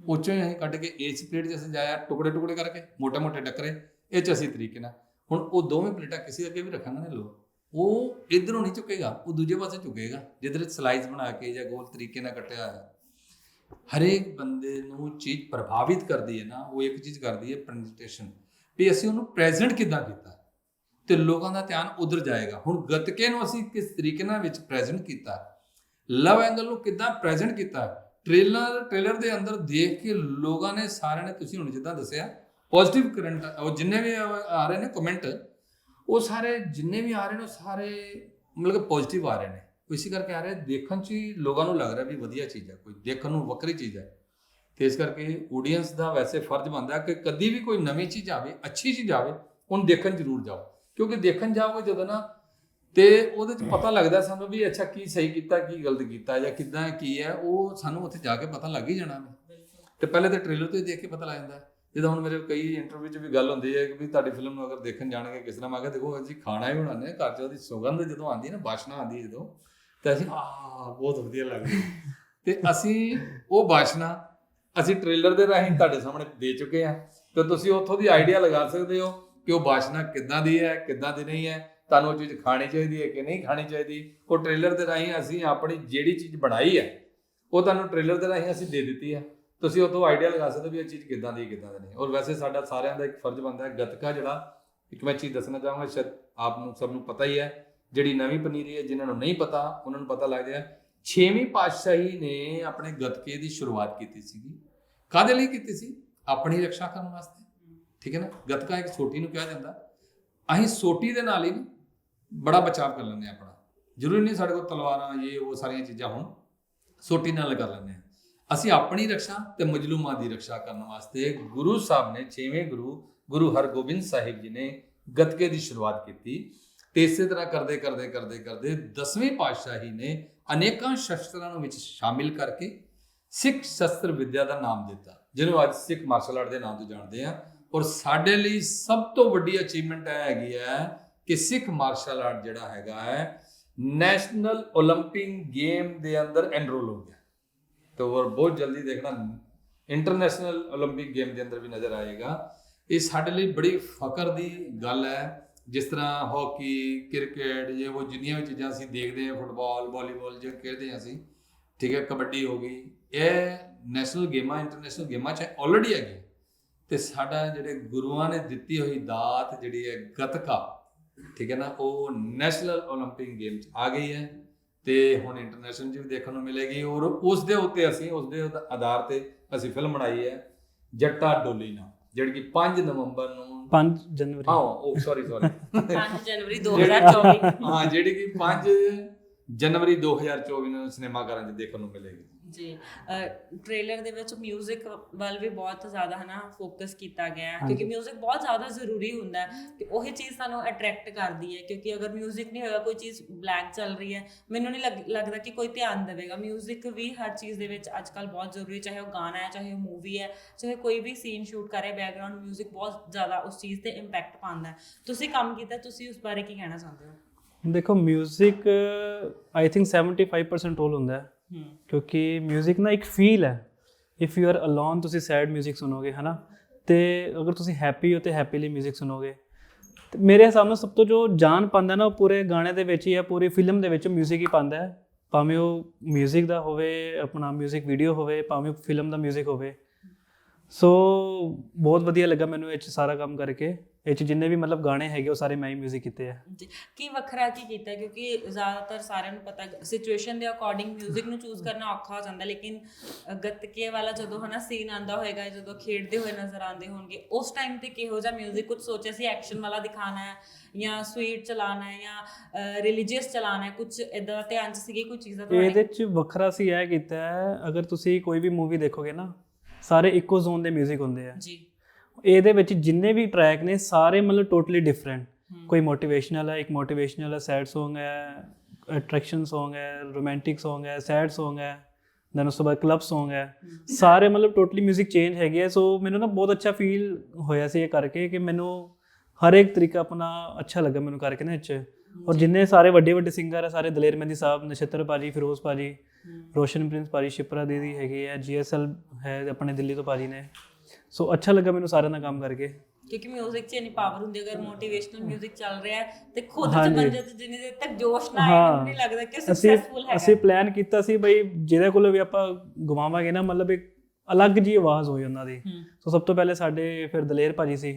ਉਹ 'ਚੋਂ ਹੀ ਅਸੀਂ ਕੱਢ ਕੇ ਇਸ ਪਲੇਟ 'ਚ ਅਸੀਂ ਜਾਇਆ, ਟੁਕੜੇ ਟੁਕੜੇ ਕਰਕੇ ਮੋਟੇ ਮੋਟੇ ਟੱਕਰੇ, ਇਹ 'ਚ ਅਸੀਂ ਤਰੀਕੇ ਨਾਲ। ਹੁਣ ਉਹ ਦੋਵੇਂ ਪਲੇਟਾਂ ਕਿਸੇ ਅੱਗੇ ਵੀ ਰੱਖਾਂਗੇ ਨਾ ਲੋ ਉਹ ਇਧਰੋਂ ਨਹੀਂ ਝੁਕੇਗਾ, ਉਹ ਦੂਜੇ ਪਾਸੇ ਝੁਕੇਗਾ ਜਿੱਧਰ ਸਲਾਈਸ ਬਣਾ ਕੇ ਜਾਂ ਗੋਲ ਤਰੀਕੇ ਨਾਲ ਕੱਟਿਆ ਹੋਇਆ। ਹਰੇਕ ਬੰਦੇ ਨੂੰ ਚੀਜ਼ ਪ੍ਰਭਾਵਿਤ ਕਰਦੀ ਹੈ ਨਾ, ਉਹ ਇੱਕ ਚੀਜ਼ ਕਰਦੀ ਹੈ ਪ੍ਰੈਜੈਂਟੇਸ਼ਨ ਵੀ ਅਸੀਂ ਉਹਨੂੰ ਪ੍ਰੈਜ਼ੈਂਟ ਕਿੱਦਾਂ ਕੀਤਾ? ਤੇ ਲੋਕਾਂ ਦਾ ਧਿਆਨ ਉਧਰ ਜਾਏਗਾ। ਹੁਣ ਗੱਤਕੇ ਨੂੰ ਅਸੀਂ ਕਿਸ ਤਰੀਕੇ ਨਾਲ ਵਿੱਚ ਪ੍ਰੈਜ਼ੈਂਟ ਕੀਤਾ? ਲਵ ਐਂਗਲ ਨੂੰ ਕਿੱਦਾਂ ਪ੍ਰੈਜ਼ੈਂਟ ਕੀਤਾ? ਟ੍ਰੇਲਰ ਟ੍ਰੇਲਰ ਦੇ ਅੰਦਰ ਦੇਖ ਕੇ ਲੋਕਾਂ ਨੇ ਸਾਰਿਆਂ ਨੇ, ਤੁਸੀਂ ਹੁਣ ਜਿੱਦਾਂ ਦੱਸਿਆ ਪੋਜ਼ਿਟਿਵ ਕਰੰਟ ਉਹ ਜਿੰਨੇ ਵੀ ਆ ਆ ਰਹੇ ਨੇ ਕਮੈਂਟ ਉਹ ਸਾਰੇ ਜਿੰਨੇ ਵੀ ਆ ਰਹੇ ਨੇ, ਉਹ ਸਾਰੇ ਮਤਲਬ ਕਿ ਪੋਜ਼ਿਟਿਵ ਆ ਰਹੇ ਨੇ। ਇਸੇ ਕਰਕੇ ਆ ਰਹੇ, ਦੇਖਣ 'ਚ ਹੀ ਲੋਕਾਂ ਨੂੰ ਲੱਗ ਰਿਹਾ ਵੀ ਵਧੀਆ ਚੀਜ਼ ਹੈ ਕੋਈ ਦੇਖਣ ਨੂੰ ਵੱਖਰੀ ਚੀਜ਼ ਹੈ ਤੇ ਇਸ ਕਰਕੇ ਆਡੀਅנס ਦਾ ਵੈਸੇ ਫਰਜ਼ ਬਣਦਾ ਕਿ ਕਦੀ ਵੀ ਕੋਈ ਨਵੀਂ ਚੀਜ਼ ਆਵੇ, ਅੱਛੀ ਚੀਜ਼ ਆਵੇ, ਉਹਨੂੰ ਦੇਖਣ ਜ਼ਰੂਰ ਜਾਓ ਕਿਉਂਕਿ ਦੇਖਣ ਜਾਓਗੇ ਜਦੋਂ ਨਾ, ਤੇ ਉਹਦੇ 'ਚ ਪਤਾ ਲੱਗਦਾ ਸਾਨੂੰ ਵੀ ਅੱਛਾ ਕੀ ਸਹੀ ਕੀਤਾ, ਕੀ ਗਲਤ ਕੀਤਾ ਜਾਂ ਕਿੱਦਾਂ ਕੀ ਹੈ ਉਹ ਸਾਨੂੰ ਉੱਥੇ ਜਾ ਕੇ ਪਤਾ ਲੱਗ ਹੀ ਜਾਣਾ ਵਾ। ਤੇ ਪਹਿਲੇ ਤਾਂ ਟ੍ਰੇਲਰ ਤੋਂ ਹੀ ਦੇਖ ਕੇ ਪਤਾ ਲੱਗ ਜਾਂਦਾ ਹੈ। ਜਿੱਦਾਂ ਹੁਣ ਮੇਰੇ ਕਈ ਇੰਟਰਵਿਊ 'ਚ ਵੀ ਗੱਲ ਹੁੰਦੀ ਹੈ ਕਿ ਵੀ ਤੁਹਾਡੀ ਫਿਲਮ ਨੂੰ ਅਗਰ ਦੇਖਣ ਜਾਣਗੇ, ਕਿਸ ਤਰ੍ਹਾਂ ਮੈਂ ਕਿਹਾ, ਦੇਖੋ ਅਸੀਂ ਖਾਣਾ ਹੀ ਬਣਾਉਂਦੇ ਹਾਂ, ਘਰ 'ਚ ਉਹਦੀ ਸੁਗੰਧ ਜਦੋਂ ਆਉਂਦੀ ਹੈ ਨਾ, ਬਾਸ਼ਨਾ ਆਉਂਦੀ ਹੈ ਜਦੋਂ ਤੇ ਅਸੀਂ ਆ ਬਹੁਤ ਵਧੀਆ ਲੱਗਦੀ ਹੈ। *laughs* ਤੇ ਅਸੀਂ ਉਹ ਬਾਸ਼ਨਾ, ਅਸੀਂ ਟ੍ਰੇਲਰ ਦੇ ਰਾਹੀਂ ਤੁਹਾਡੇ ਸਾਹਮਣੇ ਦੇ ਚੁੱਕੇ ਹਾਂ। ਤੇ ਤੁਸੀਂ ਉੱਥੋਂ ਦੀ ਆਈਡੀਆ ਲਗਾ ਸਕਦੇ ਹੋ ਕਿ ਉਹ ਬਾਸ਼ਨਾ ਕਿੱਦਾਂ ਦੀ ਹੈ, ਕਿੱਦਾਂ ਦੀ ਨਹੀਂ ਹੈ। ਤੁਹਾਨੂੰ ਉਹ ਚੀਜ਼ ਖਾਣੀ ਚਾਹੀਦੀ ਹੈ ਕਿ ਨਹੀਂ ਖਾਣੀ ਚਾਹੀਦੀ। ਉਹ ਟ੍ਰੇਲਰ ਦੇ ਰਾਹੀਂ ਅਸੀਂ ਆਪਣੀ ਜਿਹੜੀ ਚੀਜ਼ ਬਣਾਈ ਹੈ, ਉਹ ਤੁਹਾਨੂੰ ਟ੍ਰੇਲਰ ਦੇ ਰਾਹੀਂ ਅਸੀਂ ਦੇ ਦਿੱਤੀ ਹੈ। ਤੁਸੀਂ ਉਹ ਆਈਡੀਆ ਲਗਾ ਸਕਦੇ ਹੋ ਵੀ ਇਹ ਚੀਜ਼ ਕਿੱਦਾਂ ਦੀ ਕਿੱਦਾਂ ਦੀ ਨਹੀਂ। ਔਰ ਵੈਸੇ ਸਾਡਾ ਸਾਰਿਆਂ ਦਾ ਇੱਕ ਫਰਜ਼ ਬਣਦਾ ਹੈ, ਗੱਤਕਾ ਜਿਹੜਾ, ਇੱਕ ਮੈਂ ਚੀਜ਼ ਦੱਸਣਾ ਚਾਹਾਂਗਾ, ਸ਼ਾਇਦ ਆਪ ਨੂੰ ਸਭ ਨੂੰ ਪਤਾ ਹੀ ਹੈ ਜਿਹੜੀ ਨਵੀਂ ਪਨੀਰੀ ਹੈ, ਜਿਨ੍ਹਾਂ ਨੂੰ ਨਹੀਂ ਪਤਾ, ਉਹਨਾਂ ਨੂੰ ਪਤਾ ਲੱਗ ਜਾਏ ਛੇਵੀਂ ਪਾਤਸ਼ਾਹੀ ਨੇ ਆਪਣੇ ਗੱਤਕੇ ਦੀ ਸ਼ੁਰੂਆਤ ਕੀਤੀ ਸੀਗੀ। ਕਾਦੇ ਲਈ ਕੀਤੀ ਸੀ? ਆਪਣੀ ਰੱਖਿਆ ਕਰਨ ਵਾਸਤੇ। ਠੀਕ ਹੈ ਨਾ? ਗੱਤਕਾ ਇੱਕ ਸੋਟੀ ਨੂੰ ਕਿਹਾ ਜਾਂਦਾ। ਅਸੀਂ ਸੋਟੀ ਦੇ ਨਾਲ ਹੀ ਬੜਾ ਬਚਾਅ ਕਰ ਲੈਂਦੇ ਹਾਂ ਆਪਣਾ। ਜ਼ਰੂਰੀ ਨਹੀਂ ਸਾਡੇ ਕੋਲ ਤਲਵਾਰਾਂ, ਇਹ, ਉਹ ਸਾਰੀਆਂ ਚੀਜ਼ਾਂ ਹੋਣ। ਸੋਟੀ ਨਾਲ ਕਰ ਲੈਂਦੇ ਹਾਂ। ਅਸੀਂ ਆਪਣੀ ਰੱਖਿਆ ਤੇ ਮਜਲੂਮਾਂ ਦੀ ਰੱਖਿਆ ਕਰਨ ਵਾਸਤੇ ਗੁਰੂ ਸਾਹਿਬ ਨੇ ਛੇਵੇਂ ਗੁਰੂ ਗੁਰੂ ਹਰਗੋਬਿੰਦ ਸਾਹਿਬ ਜੀ ਨੇ ਗੱਤਕੇ ਦੀ ਸ਼ੁਰੂਆਤ ਕੀਤੀ। ਤੇ ਇਸੇ ਤਰ੍ਹਾਂ ਕਰਦੇ ਕਰਦੇ ਕਰਦੇ ਕਰਦੇ ਦਸਵੇਂ ਪਾਤਸ਼ਾਹੀ ਨੇ ਅਨੇਕਾਂ ਸ਼ਸਤਰਾਂ ਨੂੰ ਵਿੱਚ ਸ਼ਾਮਿਲ ਕਰਕੇ ਸਿੱਖ ਸ਼ਸਤਰ ਵਿਦਿਆ ਦਾ ਨਾਮ ਦਿੱਤਾ ਜਿਹਨੂੰ ਅੱਜ ਸਿੱਖ ਮਾਰਸ਼ਲ ਆਰਟ ਦੇ ਨਾਮ ਤੋਂ ਜਾਣਦੇ ਆ ਔਰ ਸਾਡੇ ਲਈ ਸਭ ਤੋਂ ਵੱਡੀ ਅਚੀਵਮੈਂਟ ਇਹ ਹੈਗੀ ਹੈ ਕਿ ਸਿੱਖ ਮਾਰਸ਼ਲ ਆਰਟ ਜਿਹੜਾ ਹੈਗਾ ਹੈ ਨੈਸ਼ਨਲ 올림픽 ਗੇਮ ਦੇ ਅੰਦਰ ਐਨਰੋਲ ਹੋ ਗਿਆ ਤੇ ਉਹ ਬਹੁਤ ਜਲਦੀ ਦੇਖਣਾ ਇੰਟਰਨੈਸ਼ਨਲ 올림픽 ਗੇਮ ਦੇ ਅੰਦਰ ਵੀ ਨਜ਼ਰ ਆਏਗਾ ਇਹ ਸਾਡੇ ਲਈ ਬੜੀ ਫਖਰ ਦੀ ਗੱਲ ਹੈ ਜਿਸ ਤਰ੍ਹਾਂ ਹਾਕੀ ਕ੍ਰਿਕਟ ਇਹ ਉਹ ਜਿੰਨੀਆਂ ਵੀ ਚੀਜ਼ਾਂ ਅਸੀਂ ਦੇਖਦੇ ਹਾਂ ਫੁੱਟਬਾਲ ਵਾਲੀਬਾਲ ਜੇ ਖੇਡਦੇ ਹਾਂ ਅਸੀਂ ਠੀਕ ਹੈ ਕਬੱਡੀ ਹੋ ਗਈ ਇਹ ਨੈਸ਼ਨਲ ਗੇਮਾਂ ਇੰਟਰਨੈਸ਼ਨਲ ਗੇਮਾਂ 'ਚ ਆਲਰੇਡੀ ਹੈਗੀ ਤੇ ਸਾਡਾ ਜਿਹੜੇ ਗੁਰੂਆਂ ਨੇ ਦਿੱਤੀ ਹੋਈ ਦਾਤ ਜਿਹੜੀ ਹੈ ਗਤਕਾ ਠੀਕ ਹੈ ਨਾ ਉਹ ਨੈਸ਼ਨਲ 올림픽 ਗੇਮ 'ਚ ਆ ਗਈ ਹੈ ਤੇ ਹੁਣ ਇੰਟਰਨੈਸ਼ਨਲ 'ਚ ਵੀ ਦੇਖਣ ਨੂੰ ਮਿਲੇਗੀ ਔਰ ਉਸ ਦੇ ਉੱਤੇ ਅਸੀਂ ਉਸ ਦੇ ਆਧ- ਆਧਾਰ ਤੇ ਅਸੀਂ ਫਿਲਮ ਬਣਾਈ ਹੈ ਜੱਟਾ ਡੋਲੀਨਾ ਜਿਹੜੀ ਕਿ 5 ਨਵੰਬਰ ਨੂੰ 5 ਜਨਵਰੀ। ਹਾਂ ਉਹ ਸੌਰੀ ਸੌਰੀ 5 ਜਨਵਰੀ 2024 ਹਾਂ ਜਿਹੜੀ ਕਿ 5 ਜਨਵਰੀ 2024 ਨੂੰ ਸਿਨੇਮਾ ਘਰਾਂ 'ਚ ਦੇਖਣ ਨੂੰ ਮਿਲੇਗੀ। ਜੀ ਟ੍ਰੇਲਰ ਦੇ ਵਿੱਚ 뮤직 ਵੱਲ ਵੀ ਬਹੁਤ ਜ਼ਿਆਦਾ ਹਨਾ ਫੋਕਸ ਕੀਤਾ ਗਿਆ ਹੈ ਕਿਉਂਕਿ 뮤직 ਬਹੁਤ ਜ਼ਿਆਦਾ ਜ਼ਰੂਰੀ ਹੁੰਦਾ ਹੈ ਕਿ ਉਹੀ ਚੀਜ਼ ਸਾਨੂੰ ਅਟਰੈਕਟ ਕਰਦੀ ਹੈ ਕਿਉਂਕਿ ਅਗਰ 뮤직 ਨਹੀਂ ਹੋਏਗਾ ਕੋਈ ਚੀਜ਼ ਬਲੈਕ ਚੱਲ ਰਹੀ ਹੈ ਮੈਨੂੰ ਨਹੀਂ ਲੱਗ- ਲੱਗਦਾ ਕਿ ਕੋਈ ਧਿਆਨ ਦੇਵੇਗਾ 뮤직 ਵੀ ਹਰ ਚੀਜ਼ ਦੇ ਵਿੱਚ ਅੱਜਕੱਲ ਬਹੁਤ ਜ਼ਰੂਰੀ ਹੈ ਚਾਹੇ ਉਹ ਗਾਣਾ ਹੈ ਚਾਹੇ ਉਹ ਮੂਵੀ ਹੈ ਚਾਹੇ ਕੋਈ ਵੀ ਸੀਨ ਸ਼ੂਟ ਕਰ ਰਿਹਾ ਬੈਕਗ੍ਰਾਉਂਡ 뮤직 ਬਹੁਤ ਜ਼ਿਆਦਾ ਉਸ ਚੀਜ਼ ਤੇ ਇੰਪੈਕਟ ਪਾਉਂਦਾ ਹੈ ਤੁਸੀਂ ਕੰਮ ਕੀਤਾ ਤੁਸੀਂ ਉਸ ਬਾਰੇ ਕੀ ਕਹਿਣਾ ਚਾਹੁੰਦੇ ਹੋ ਦੇਖੋ 뮤직 ਆਈ ਥਿੰਕ 75% ਰੋਲ ਹੁੰਦਾ ਹੈ ਹੂੰ ਕਿਉਂਕਿ 뮤직 ਨਾ ਇੱਕ ਫੀਲ ਹੈ ਇਫ ਯੂ ਆਰ ਅਲੋਨ ਤੁਸੀਂ ਸੈਡ 뮤직 ਸੁਣੋਗੇ ਹਨਾ ਤੇ ਅਗਰ ਤੁਸੀਂ ਹੈਪੀ ਹੋ ਤੇ ਹੈਪੀਲੀ 뮤직 ਸੁਣੋਗੇ ਤੇ ਮੇਰੇ ਹਿਸਾਬ ਨਾਲ ਸਭ ਤੋਂ ਜੋ ਜਾਨ ਪਾਉਂਦਾ ਨਾ ਉਹ ਪੂਰੇ ਗਾਣੇ ਦੇ ਵਿੱਚ ਹੀ ਹੈ ਪੂਰੀ ਫਿਲਮ ਦੇ ਵਿੱਚ 뮤직 ਹੀ ਪਾਉਂਦਾ ਹੈ ਭਾਵੇਂ ਉਹ 뮤직 ਦਾ ਹੋਵੇ ਆਪਣਾ 뮤직 ਵੀਡੀਓ ਹੋਵੇ ਭਾਵੇਂ ਫਿਲਮ ਦਾ 뮤직 ਹੋਵੇ ਸੋ ਬਹੁਤ ਵਧੀਆ ਲੱਗਾ ਮੈਨੂੰ ਇਹ 'ਚ ਸਾਰਾ ਕੰਮ ਕਰਕੇ ਇਹ 'ਚ ਜਿੰਨੇ ਵੀ ਮਤਲਬ ਗਾਣੇ ਹੈਗੇ ਉਹ ਸਾਰੇ ਮੈਂ ਹੀ 뮤직 ਕੀਤੇ ਆ ਜੀ ਕੀ ਵੱਖਰਾ ਕੀ ਕੀਤਾ ਕਿਉਂਕਿ ਜ਼ਿਆਦਾਤਰ ਸਾਰਿਆਂ ਨੂੰ ਪਤਾ ਸਿਚੁਏਸ਼ਨ ਦੇ ਅਕੋਰਡਿੰਗ 뮤직 ਨੂੰ ਚੂਜ਼ ਕਰਨਾ ਔਖਾ ਹੋ ਜਾਂਦਾ ਲੇਕਿਨ ਅ, ਗੱਤਕੇ ਵਾਲਾ ਜਦੋਂ ਹਨਾ ਸੀਨ ਆਂਦਾ ਹੋਏਗਾ ਜਦੋਂ ਖੇਡਦੇ ਹੋਏ ਨਜ਼ਰ ਆਉਂਦੇ ਹੋਣਗੇ ਉਸ ਟਾਈਮ ਤੇ ਕਿਹੋ ਜਿਹਾ 뮤직 ਕੁਝ ਸੋਚਿਆ ਸੀ ਐਕਸ਼ਨ ਵਾਲਾ ਦਿਖਾਣਾ ਹੈ ਜਾਂ ਸਵੀਟ ਚਲਾਣਾ ਹੈ ਜਾਂ ਰਿਲੀਜੀਅਸ ਚਲਾਣਾ ਹੈ ਕੁਝ ਇਦਾਂ ਦਾ ਧਿਆਨ ਚ ਸੀਗੀ ਕੋਈ ਚੀਜ਼ਾਂ ਇਹਦੇ ਤੁਹਾਡੇ ਚ ਵੱਖਰਾ ਸੀ ਇਹ ਕੀਤਾ ਹੈ ਅਗਰ ਤੁਸੀਂ ਕੋਈ ਵੀ ਮੂਵੀ ਦੇਖੋਗੇ ਨਾ ਸਾਰੇ ਇੱਕੋ ਜ਼ੋਨ ਦੇ 뮤직 ਹੁੰਦੇ ਆ ਜੀ ਇਹਦੇ ਵਿੱਚ ਜਿੰਨੇ ਵੀ ਟਰੈਕ ਨੇ ਸਾਰੇ ਮਤਲਬ ਟੋਟਲੀ ਡਿਫਰੈਂਟ ਹਮ। ਕੋਈ ਮੋਟੀਵੇਸ਼ਨਲ ਹੈ ਇੱਕ ਮੋਟੀਵੇਸ਼ਨਲ ਹੈ ਸੈਡ Song ਹੈ ਅਟਰੈਕਸ਼ਨ Song ਹੈ ਰੋਮਾਂਟਿਕ Song ਹੈ ਸੈਡ Song ਹੈ ਦੈਨ ਉਸ ਤੋਂ ਬਾਅਦ ਕਲੱਬ Song ਹੈ ਸਾਰੇ ਮਤਲਬ ਟੋਟਲੀ 뮤직 ਚੇਂਜ ਹੈਗੇ ਆ ਸੋ ਮੈਨੂੰ ਨਾ ਬਹੁਤ ਅੱਛਾ ਫੀਲ ਹੋਇਆ ਸੀ ਇਹ ਕਰਕੇ ਕਿ ਮੈਨੂੰ ਹਰ ਇੱਕ ਤਰੀਕਾ ਆਪਣਾ ਅੱਛਾ ਲੱਗਾ ਮੈਨੂੰ ਕਰਕੇ ਨਾ ਇਹ 'ਚ ਔਰ ਜਿੰਨੇ ਸਾਰੇ ਵੱਡੇ ਵੱਡੇ ਸਿੰਗਰ ਆ ਸਾਰੇ ਦਲੇਰ ਮਹਿੰਦੀ ਸਾਹਿਬ ਨਛੱਤਰ ਭਾਜੀ ਫਿਰੋਜ਼ ਭਾਜੀ ਰੋਸ਼ਨ ਪ੍ਰਿੰਸ ਭਾਜੀ ਸ਼ਿਪਰਾ ਦੀਦੀ ਹੈਗੇ ਆ ਜੀਐਸਐਲ ਹੈ ਆਪਣੇ ਦਿੱਲੀ ਤੋਂ ਭਾਜੀ ਨੇ ਸੋ ਅੱਛਾ ਲੱਗਾ ਮੈਨੂੰ ਸਾਰਿਆਂ ਨਾਲ ਕੰਮ ਕਰਕੇ ਕਿਉਂਕਿ 뮤직 'ਚ ਇੰਨੀ ਪਾਵਰ ਹੁੰਦੀ ਹੈ, ਅਗਰ ਮੋਟੀਵੇਸ਼ਨਲ 뮤직 ਚੱਲ ਰਿਹਾ ਹੈ ਤੇ ਖੁਦ 'ਚ ਹਾਂਜੀ। ਬੰਦੇ 'ਚ ਜਿੰਨੀ ਦੇਰ ਤੱਕ ਜੋਸ਼ ਨਾ ਆਏ ਹਾਂ। ਮੈਨੂੰ ਨਹੀਂ ਲੱਗਦਾ ਕਿ ਅਸੀਂ ਸਕਸੈਸਫੁਲ ਹੈ ਅਸੀਂ ਪਲਾਨ ਕੀਤਾ ਸੀ ਬਈ ਜਿਹਦੇ ਕੋਲ ਵੀ ਆਪਾਂ ਗਵਾਵਾਂਗੇ ਨਾ ਮਤਲਬ ਇੱਕ ਅਲੱਗ ਜੀ ਆਵਾਜ਼ ਹੋਈ ਉਹਨਾਂ ਦੀ ਹੂੰ। ਸੋ ਸਭ ਤੋਂ ਪਹਿਲੇ ਸਾਡੇ ਫਿਰ ਦਲੇਰ ਭਾਜੀ ਸੀ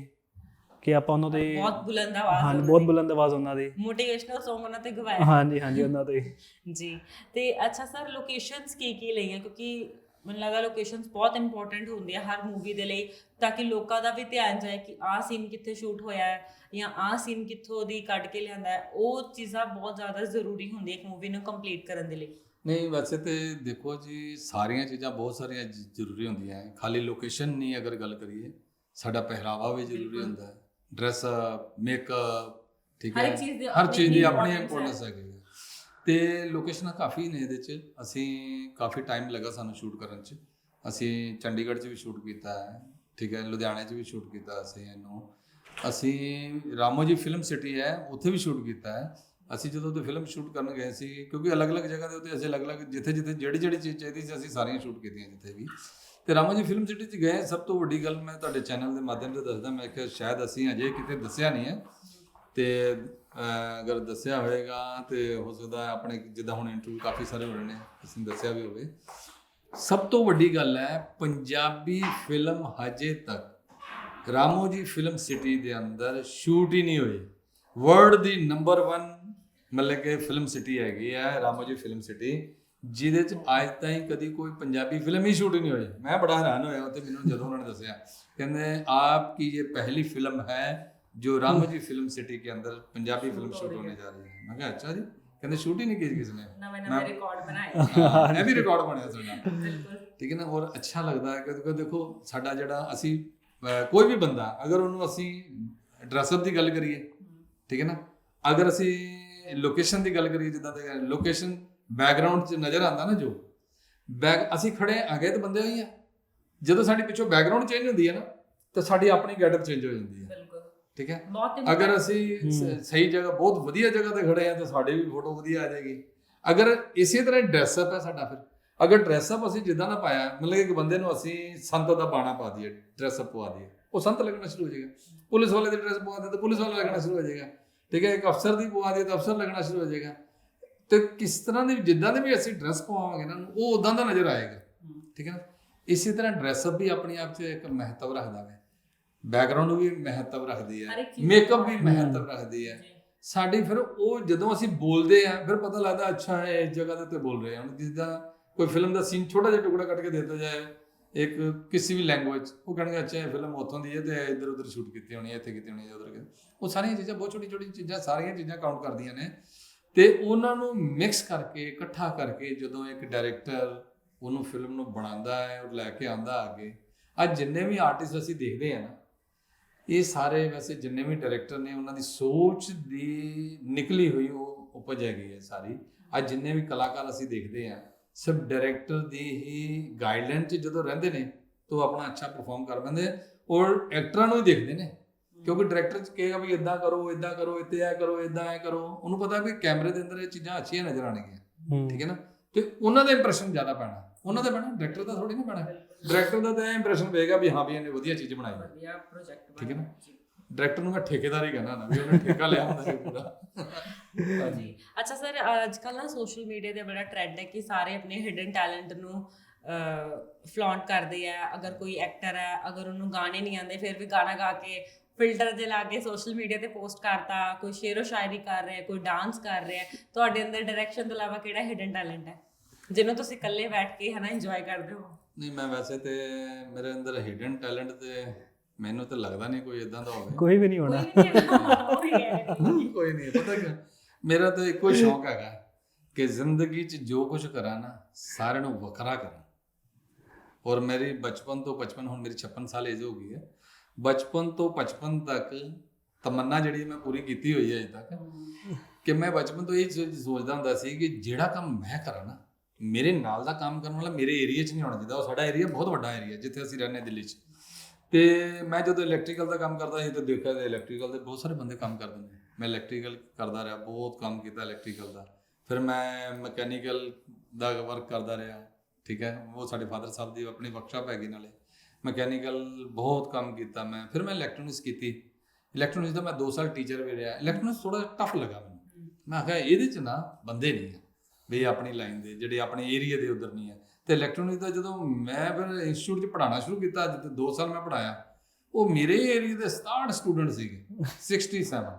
ਕਿ ਆਪਾਂ ਉਹਨਾਂ ਦੇ ਬਹੁਤ ਬੁਲੰਦ ਆਵਾਜ਼ ਹਾਂਜੀ ਬਹੁਤ ਬੁਲੰਦ ਆਵਾਜ਼ ਉਹਨਾਂ ਦੀ। ਮੋਟੀਵੇਸ਼ਨਲ Song ਉਹਨਾਂ ਤੇ ਗਵਾਇਆ। ਹਾਂਜੀ ਹਾਂਜੀ ਉਹਨਾਂ ਦੇ *laughs* ਜੀ। ਤੇ ਅੱਛਾ ਸਰ ਲੋਕੇਸ਼ਨਸ ਕੀ ਕੀ ਲਈਆਂ? ਕਿਉਂਕਿ ਮੈਨੂੰ ਲੱਗਾ ਲੋਕੇਸ਼ਨਸ ਬਹੁਤ ਇੰਪੋਰਟੈਂਟ ਹੁੰਦੀਆਂ ਹਰ ਮੂਵੀ ਦੇ ਲਈ ਤਾਂ ਕਿ ਲੋਕਾਂ ਦਾ ਵੀ ਧਿਆਨ ਜਾਏ ਕਿ ਆਹ ਸੀਨ ਕਿੱਥੇ ਸ਼ੂਟ ਹੋਇਆ ਹੈ ਜਾਂ ਆਹ ਸੀਨ ਕਿੱਥੋਂ ਦੀ ਕੱਢ ਕੇ ਲਿਆਂਦਾ ਹੈ। ਉਹ ਚੀਜ਼ਾਂ ਬਹੁਤ ਜ਼ਿਆਦਾ ਜ਼ਰੂਰੀ ਹੁੰਦੀਆਂ ਇੱਕ ਮੂਵੀ ਨੂੰ ਕੰਪਲੀਟ ਕਰਨ ਦੇ ਲਈ। ਨਹੀਂ ਵੈਸੇ ਤੇ ਦੇਖੋ ਜੀ ਸਾਰੀਆਂ ਚੀਜ਼ਾਂ ਬਹੁਤ ਸਾਰੀਆਂ ਜ਼ਰੂਰੀ ਹੁੰਦੀਆਂ ਹੈ। ਖਾਲੀ ਲੋਕੇਸ਼ਨ ਨਹੀਂ ਅਗਰ ਗੱਲ ਕਰੀਏ ਸਾਡਾ ਪਹਿਰਾਵਾ ਵੀ ਜ਼ਰੂਰੀ। ਹੁੰਦਾ ਹੈ। ਡਰੈਸ ਮੇਕਅਪ ਠੀਕ ਹਰ ਹੈ? ਇੱਕ ਚੀਜ਼ ਦੀ ਹਰ ਚੀਜ਼ ਦੀ ਆਪਣੀ ਇੰਪੋਰਟੈਂਸ ਹੈਗੀ ਹੈ। ਤੇ ਲੋਕੇਸ਼ਨਾਂ ਕਾਫੀ ਨੇ ਇਹਦੇ ਚ। ਅਸੀਂ ਕਾਫੀ ਟਾਈਮ ਲੱਗਾ ਸਾਨੂੰ ਸ਼ੂਟ ਕਰਨ ਚ। ਅਸੀਂ ਚੰਡੀਗੜ੍ਹ ਚ ਵੀ ਸ਼ੂਟ ਕੀਤਾ ਹੈ। ਠੀਕ ਹੈ? ਲੁਧਿਆਣੇ ਚ ਵੀ ਸ਼ੂਟ ਕੀਤਾ ਅਸੀਂ ਇਹਨੂੰ। ਅਸੀਂ ਰਾਮੋ ਜੀ ਫਿਲਮ ਸਿਟੀ ਹੈ ਉੱਥੇ ਵੀ ਸ਼ੂਟ ਕੀਤਾ ਹੈ। ਅਸੀਂ ਜਦੋਂ ਤੇ ਫਿਲਮ ਸ਼ੂਟ ਕਰਨ ਗਏ ਸੀ ਕਿਉਂਕਿ ਅਲੱਗ-ਅਲੱਗ ਜਗ੍ਹਾ ਦੇ ਉੱਤੇ ਅਸੀਂ ਅਲੱਗ-ਅਲੱਗ ਜਿੱਥੇ ਜਿੱਥੇ ਜਿਹੜੀ ਜਿਹੜੀ ਚੀਜ਼ ਚਾਹੀਦੀ ਸੀ ਅਸੀਂ ਸਾਰੀਆਂ ਸ਼ੂਟ ਕੀਤੀਆਂ ਜਿੱਥੇ ਵੀ। ਤੇ ਰਾਮਾ ਜੀ ਫਿਲਮ ਸਿਟੀ 'ਚ ਗਏ ਸਭ ਤੋਂ ਵੱਡੀ ਗੱਲ ਮੈਂ ਤੁਹਾਡੇ ਚੈਨਲ ਦੇ ਮਾਧਿਅਮ ਤੇ ਦੱਸਦਾ, ਮੈਂ ਕਿ ਸ਼ਾਇਦ ਅਸੀਂ ਅਜੇ ਕਿਤੇ ਦੱਸਿਆ ਨਹੀਂ ਹੈ। ਤੇ ਅਗਰ ਦੱਸਿਆ ਹੋਵੇਗਾ ਤੇ ਹੋ ਸਕਦਾ ਆਪਣੇ ਜਿੱਦਾਂ ਹੁਣ ਇੰਟਰਵਿਊ ਕਾਫੀ ਸਾਰੇ ਹੋ ਰਹੇ ਨੇ, ਅਸੀਂ ਦੱਸਿਆ ਵੀ ਹੋਵੇ। ਸਭ ਤੋਂ ਵੱਡੀ ਗੱਲ ਹੈ, ਪੰਜਾਬੀ ਫਿਲਮ ਹਜੇ ਤੱਕ ਰਾਮੋ ਜੀ ਫਿਲਮ ਸਿਟੀ ਦੇ ਅੰਦਰ ਸ਼ੂਟ ਹੀ ਨਹੀਂ ਹੋਈ। ਵਰਲਡ ਦੀ ਨੰਬਰ 1 ਮਤਲਬ ਕਿ ਫਿਲਮ ਸਿਟੀ ਹੈਗੀ ਹੈ, ਰਾਮੋ ਜੀ ਫਿਲਮ ਸਿਟੀ ਜਿਹਦੇ ਚ ਅੱਜ ਤਾਈ ਕਦੀ ਕੋਈ ਪੰਜਾਬੀ ਫਿਲਮ ਹੀ ਸ਼ੂਟ ਨਹੀਂ ਹੋਈ। ਮੈਂ ਬੜਾ ਹੈਰਾਨ ਹੋਇਆ ਉੱਥੇ ਮੈਨੂੰ ਜਦੋਂ ਉਹਨਾਂ ਨੇ ਦੱਸਿਆ। ਕਹਿੰਦੇ ਆਪ ਕੀ ਇਹ ਪਹਿਲੀ ਫਿਲਮ ਹੈ ਜੋ ਰੰਗ ਜੀ ਫਿਲਮ ਸਿਟੀ ਕੇ ਅੰਦਰ ਪੰਜਾਬੀ ਫਿਲਮ ਸ਼ੂਟ ਹੋਣੇ ਜਾ ਰਹੀ ਹੈ? ਮੈਂ ਕਿਹਾ ਅੱਛਾ ਜੀ। ਕਹਿੰਦੇ ਸ਼ੂਟ ਹੀ ਨਹੀਂ ਕੀਤੀ ਕਿਸ ਨੇ? ਨਵੇਂ ਨਵੇਂ ਰਿਕਾਰਡ ਬਣਾਏ। ਇਹ ਰਿਕਾਰਡ ਬਣਿਆ ਤੁਹਾਡਾ ਬਿਲਕੁਲ। ਠੀਕ ਹੈ ਨਾ ਹੋਰ ਅੱਛਾ ਲੱਗਦਾ ਹੈ ਕਿਉਂਕਿ ਦੇਖੋ ਸਾਡਾ ਜਿਹੜਾ ਅਸੀਂ ਕੋਈ ਵੀ ਬੰਦਾ ਅਗਰ ਉਹਨੂੰ ਅਸੀਂ ਡਰੈਸਅਪ ਦੀ ਗੱਲ ਕਰੀਏ ਠੀਕ ਹੈ ਨਾ? ਅਗਰ ਅਸੀਂ ਲੋਕੇਸ਼ਨ ਦੀ ਗੱਲ ਕਰੀਏ ਜਿੱਦਾਂ ਦੇ ਲੋਕੇਸ਼ਨ ਬੈਕਗ੍ਰਾਉਂਡ 'ਚ ਨਜ਼ਰ ਆਉਂਦਾ ਨਾ ਜੋ। ਬੈਕ ਅਸੀਂ ਖੜੇ ਅਗੇ ਤਾਂ ਬੰਦੇ ਹੋਈ ਆ। ਜਦੋਂ ਸਾਡੀ ਪਿੱਛੋਂ ਬੈਕਗ੍ਰਾਉਂਡ ਚੇਂਜ ਹੁੰਦੀ ਹੈ ਨਾ ਤਾਂ ਸਾਡੀ ਆਪਣੀ ਗੈਟਅਪ ਚੇਂਜ ਹੋ ਜਾਂਦੀ ਹੈ। ਬਿਲਕੁਲ। ਠੀਕ ਹੈ? ਅਗਰ ਅਸੀਂ ਸਹੀ ਜਗ੍ਹਾ ਬਹੁਤ ਵਧੀਆ ਜਗ੍ਹਾ ਤੇ ਖੜੇ ਆ ਤਾਂ ਸਾਡੀ ਵੀ ਫੋਟੋ ਵਧੀਆ ਆ ਜਾਏਗੀ। ਅਗਰ ਇਸੇ ਤਰ੍ਹਾਂ ਡਰੈਸਅਪ ਹੈ ਸਾਡਾ ਫਿਰ। ਅਗਰ ਡਰੈਸਅਪ ਅਸੀਂ ਜਿੱਦਾਂ ਦਾ ਪਾਇਆ ਮਤਲਬ ਕਿ ਇੱਕ ਬੰਦੇ ਨੂੰ ਅਸੀਂ ਸੰਤ ਦਾ ਬਾਣਾ ਪਾ ਦਈਏ ਡਰੈਸਅਪ ਪਵਾ ਦਈਏ। ਉਹ ਸੰਤ ਲੱਗਣਾ ਸ਼ੁਰੂ ਹੋ ਜਾਏਗਾ। ਪੁਲਿਸ ਵਾਲੇ ਦੀ ਡਰੈਸ ਪਵਾ ਦੇ ਤਾਂ ਪੁਲਿਸ ਵਾਲਾ ਲੱਗਣਾ ਸ਼ੁਰੂ ਹੋ ਜਾਏਗਾ। ਠੀਕ ਹੈ? ਇੱਕ ਅਫਸਰ ਦੀ ਪਵਾ ਦਈਏ ਤਾਂ ਅਫਸਰ ਲੱਗਣਾ ਸ਼ੁਰੂ ਹੋ ਜਾਏਗਾ। ਤੇ ਕਿਸ ਤਰ੍ਹਾਂ ਦੀ ਜਿੱਦਾਂ ਦੇ ਵੀ ਅਸੀਂ ਡਰੈਸ ਪਵਾਵਾਂਗੇ ਨਾ ਉਹ ਉਦਾਂ ਦਾ ਨਜ਼ਰ ਆਏਗਾ। ਠੀਕ ਹੈ ਨਾ? ਇਸੇ ਤਰ੍ਹਾਂ ਡਰੈਸਅਪ ਵੀ ਆਪਣੇ ਆਪ 'ਚ ਇੱਕ ਮਹੱਤਵ ਰੱਖਦਾ ਹੈ ਬੈਕਗ੍ਰਾਉਂਡ ਵੀ ਮਹੱਤਵ ਰੱਖਦੀ ਹੈ। ਮੇਕਅਪ ਵੀ ਮਹੱਤਵ ਰੱਖਦੀ ਹੈ। ਸਾਡੀ ਫਿਰ ਉਹ ਜਦੋਂ ਅਸੀਂ ਬੋਲਦੇ ਆ ਫਿਰ ਪਤਾ ਲੱਗਦਾ ਅੱਛਾ ਹੈ ਇਸ ਜਗ੍ਹਾ ਦੇ ਉੱਤੇ ਬੋਲ ਰਹੇ ਹਾਂ ਜਿੱਦਾਂ ਕੋਈ ਫਿਲਮ ਦਾ ਸੀਨ ਛੋਟਾ ਜਿਹਾ ਟੁਕੜਾ ਕੱਟ ਕੇ ਦੇ ਦਿੱਤਾ ਜਾਏ ਇੱਕ ਕਿਸੇ ਵੀ ਲੈਂਗੁਏਜ ਉਹ ਕਹਿਣਗੇ ਅੱਛਾ ਇਹ ਫਿਲਮ ਉੱਥੋਂ ਦੀ ਹੈ ਤੇ ਇੱਧਰ ਉੱਧਰ ਸ਼ੂਟ ਕੀਤੀ ਹੋਣੀ ਹੈ ਇੱਥੇ ਕੀਤੀ ਹੋਣੀ ਹੈ ਉੱਧਰ ਉਹ ਸਾਰੀਆਂ ਚੀਜ਼ਾਂ ਬਹੁਤ ਛੋਟੀ ਛੋਟੀ ਚੀਜ਼ਾਂ ਸਾਰੀਆਂ ਚੀਜ਼ਾਂ ਕਾਊਂਟ ਕਰਦੀਆਂ ਨੇ। ਤੇ ਉਹਨਾਂ ਨੂੰ ਮਿਕਸ ਕਰਕੇ, ਇਕੱਠਾ ਕਰਕੇ ਜਦੋਂ ਇੱਕ ਡਾਇਰੈਕਟਰ ਉਹਨੂੰ ਫਿਲਮ ਨੂੰ ਬਣਾਉਂਦਾ ਹੈ ਔਰ ਲੈ ਕੇ ਆਂਦਾ ਅੱਗੇ, ਅੱਜ ਜਿੰਨੇ ਵੀ ਆਰਟਿਸਟ ਅਸੀਂ ਦੇਖਦੇ ਆ ਨਾ, ਇਹ ਸਾਰੇ ਵੈਸੇ ਜਿੰਨੇ ਵੀ ਡਾਇਰੈਕਟਰ ਨੇ ਉਹਨਾਂ ਦੀ ਸੋਚ ਦੀ ਨਿਕਲੀ ਹੋਈ ਉਹ ਉਪਜ ਹੈਗੀ ਹੈ ਸਾਰੀ। ਅੱਜ ਜਿੰਨੇ ਵੀ ਕਲਾਕਾਰ ਅਸੀਂ ਦੇਖਦੇ ਆ ਸਭ ਡਾਇਰੈਕਟਰ ਦੀ ਹੀ ਗਾਈਡਲਾਈਨ 'ਚ ਜਦੋਂ ਰਹਿੰਦੇ ਨੇ, ਤਾਂ ਉਹ ਆਪਣਾ ਅੱਛਾ ਪਰਫਾਰਮ ਕਰ ਪੈਂਦੇ ਔਰ ਐਕਟਰਾਂ ਨੂੰ ਹੀ ਦੇਖਦੇ ਨੇ। ਕਿਉਂਕਿ ਡਾਇਰੈਕਟਰ ਚ ਕਹੇਗਾ ਵੀ ਇਦਾਂ ਕਰੋ ਇਦਾਂ ਕਰੋ ਇੱਥੇ ਐ ਕਰੋ ਇਦਾਂ ਐ ਕਰੋ। ਉਹਨੂੰ ਪਤਾ ਵੀ ਕੈਮਰੇ ਦੇ ਅੰਦਰ ਇਹ ਚੀਜ਼ਾਂ ਅੱਛੀਆਂ ਨਜ਼ਰ ਆਣਗੀਆਂ ਠੀਕ ਹੈ ਨਾ? ਤੇ ਉਹਨਾਂ ਦਾ ਇੰਪ੍ਰੈਸ਼ਨ ਜ਼ਿਆਦਾ ਪੈਣਾ। ਉਹਨਾਂ ਦਾ ਪੈਣਾ ਡਾਇਰੈਕਟਰ ਦਾ ਥੋੜੀ ਨਾ ਪੈਣਾ। ਡਾਇਰੈਕਟਰ ਦਾ ਤਾਂ ਇੰਪ੍ਰੈਸ਼ਨ ਪਏਗਾ ਵੀ ਹਾਂ ਵੀ ਇਹਨੇ ਵਧੀਆ ਚੀਜ਼ ਬਣਾਈ ਹੈ। ਵਧੀਆ ਪ੍ਰੋਜੈਕਟ ਠੀਕ ਹੈ ਨਾ? ਡਾਇਰੈਕਟਰ ਨੂੰ ਮੈਂ ਠੇਕੇਦਾਰ ਹੀ ਕਹਿੰਦਾ ਨਾ ਵੀ ਉਹਨੇ ਠੇਕਾ ਲਿਆ ਹੁੰਦਾ ਹੈ ਪੂਰਾ। ਜੀ ਅੱਛਾ ਸਰ ਅੱਜ ਕੱਲ ਨਾ ਸੋਸ਼ਲ ਮੀਡੀਆ ਤੇ ਬੜਾ ਟ੍ਰੈਂਡ ਹੈ ਕਿ ਸਾਰੇ ਆਪਣੇ ਹਿਡਨ ਟੈਲੈਂਟ ਨੂੰ ਫਲੌਂਟ ਕਰਦੇ ਆ। ਅਗਰ ਕੋਈ ਐਕਟਰ ਹੈ ਅਗਰ ਉਹਨੂੰ ਗਾਣੇ ਨਹੀਂ ਆਉਂਦੇ ਫਿਰ ਵੀ ਗਾਣਾ ਗਾ ਕੇ ਫਿਲਟਰ ਦੇ ਲਾ ਕੇ ਸੋਸ਼ਲ ਮੀਡੀਆ ਤੇ ਪੋਸਟ ਕਰਤਾ ਕੋਈ ਸ਼ੇਰੋ ਸ਼ਾਇਰੀ ਕਰ ਰਿਹਾ ਕੋਈ ਡਾਂਸ ਕਰ ਰਿਹਾ ਤੁਹਾਡੇ ਅੰਦਰ ਡਾਇਰੈਕਸ਼ਨ ਤੋਂ ਇਲਾਵਾ ਕਿਹੜਾ ਹਿਡਨ ਟੈਲੈਂਟ ਹੈ? ਜਿਹਨੂੰ ਤੁਸੀਂ ਇਕੱਲੇ ਬੈਠ ਕੇ ਹਨਾ ਇੰਜੋਏ ਕਰਦੇ ਹੋ? ਨਹੀਂ ਮੈਂ ਵੈਸੇ ਤੇ ਮੇਰੇ ਅੰਦਰ ਹਿਡਨ ਟੈਲੈਂਟ ਤੇ ਮੈਨੂੰ ਤਾਂ ਲੱਗਦਾ ਨਹੀਂ ਕੋਈ ਇਦਾਂ ਦਾ ਹੋਵੇ। ਕੋਈ ਵੀ ਨਹੀਂ ਹੋਣਾ। ਕੋਈ ਨਹੀਂ ਹੈ ਕੋਈ ਨਹੀਂ ਪਤਾ ਕਿ ਮੇਰਾ ਤਾਂ ਇੱਕੋ ਹੀ ਸ਼ੌਂਕ ਹੈਗਾ ਕਿ ਜ਼ਿੰਦਗੀ 'ਚ ਜੋ ਕੁਝ ਕਰਾਂ ਨਾ ਸਾਰਿਆਂ ਨੂੰ ਵੱਖਰਾ ਕਰਾਂ। ਔਰ ਮੇਰੀ ਬਚਪਨ ਤੋਂ ਬਚਪਨ ਹੁਣ ਮੇਰੀ 56 ਸਾਲ ਏਜ ਹੋ ਗਈ ਹੈ। ਬਚਪਨ ਤੋਂ 55 ਤੱਕ ਤਮੰਨਾ ਜਿਹੜੀ ਮੈਂ ਪੂਰੀ ਕੀਤੀ ਹੋਈ ਹੈ ਅਜੇ ਤੱਕ, ਕਿ ਮੈਂ ਬਚਪਨ ਤੋਂ ਇਹ ਸੋਚ- ਸੋਚਦਾ ਹੁੰਦਾ ਸੀ ਕਿ ਜਿਹੜਾ ਕੰਮ ਮੈਂ ਕਰਾਂ ਨਾ, ਮੇਰੇ ਨਾਲ ਦਾ ਕੰਮ ਕਰਨ ਵਾਲਾ ਮੇਰੇ ਏਰੀਆ 'ਚ ਨਹੀਂ ਹੋਣਾ ਚਾਹੀਦਾ, ਉਹ ਸਾਡਾ ਏਰੀਆ ਬਹੁਤ ਵੱਡਾ ਏਰੀਆ ਜਿੱਥੇ ਅਸੀਂ ਰਹਿੰਦੇ ਦਿੱਲੀ 'ਚ। ਤੇ ਮੈਂ ਜਦੋਂ ਇਲੈਕਟ੍ਰੀਕਲ ਦਾ ਕੰਮ ਕਰਦਾ ਸੀ, ਤਾਂ ਦੇਖਿਆ ਤੇ ਇਲੈਕਟ੍ਰੀਕਲ ਦੇ ਬਹੁਤ ਸਾਰੇ ਬੰਦੇ ਕੰਮ ਕਰਦੇ ਨੇ ਮੈਂ ਇਲੈਕਟ੍ਰੀਕਲ ਕਰਦਾ ਰਿਹਾ, ਬਹੁਤ ਕੰਮ ਕੀਤਾ ਇਲੈਕਟ੍ਰੀਕਲ ਦਾ। ਫਿਰ ਮੈਂ ਮਕੈਨੀਕਲ ਦਾ ਵਰਕ ਕਰਦਾ ਰਿਹਾ, ਠੀਕ ਹੈ, ਉਹ ਸਾਡੇ ਫਾਦਰ ਸਾਹਿਬ ਦੀ ਆਪਣੀ ਵਰਕਸ਼ਾਪ ਹੈਗੀ ਨਾਲੇ। ਮਕੈਨੀਕਲ ਬਹੁਤ ਕੰਮ ਕੀਤਾ ਮੈਂ ਫਿਰ ਮੈਂ ਇਲੈਕਟ੍ਰੋਨਿਕਸ ਕੀਤੀ। ਇਲੈਕਟ੍ਰੋਨਿਕਸ ਦਾ ਮੈਂ 2 ਸਾਲ ਟੀਚਰ ਵੀ ਰਿਹਾ। ਇਲੈਕਟ੍ਰੋਨਿਕਸ ਥੋੜਾ ਟਫ ਲੱਗਾ ਮੈਨੂੰ। ਮੈਂ ਕਿਹਾ ਇਹਦੇ ਚ ਨਾ ਬੰਦੇ ਨਹੀਂ ਵੀ ਆਪਣੀ ਲਾਈਨ ਦੇ ਜਿਹੜੇ ਆਪਣੇ ਏਰੀਆ ਦੇ ਉਧਰ ਨਹੀਂ ਹੈ। ਤੇ ਇਲੈਕਟ੍ਰੋਨਿਕਸ ਦਾ ਜਦੋਂ ਮੈਂ ਫਿਰ ਇੰਸਟੀਚਿਊਟ 'ਚ ਪੜਾਉਣਾ ਸ਼ੁਰੂ ਕੀਤਾ ਜਿੱਥੇ 2 ਸਾਲ ਮੈਂ ਪੜਾਇਆ ਉਹ ਮੇਰੇ ਏਰੀਆ ਦੇ 67 ਸਟੂਡੈਂਟ ਸੀਗੇ 67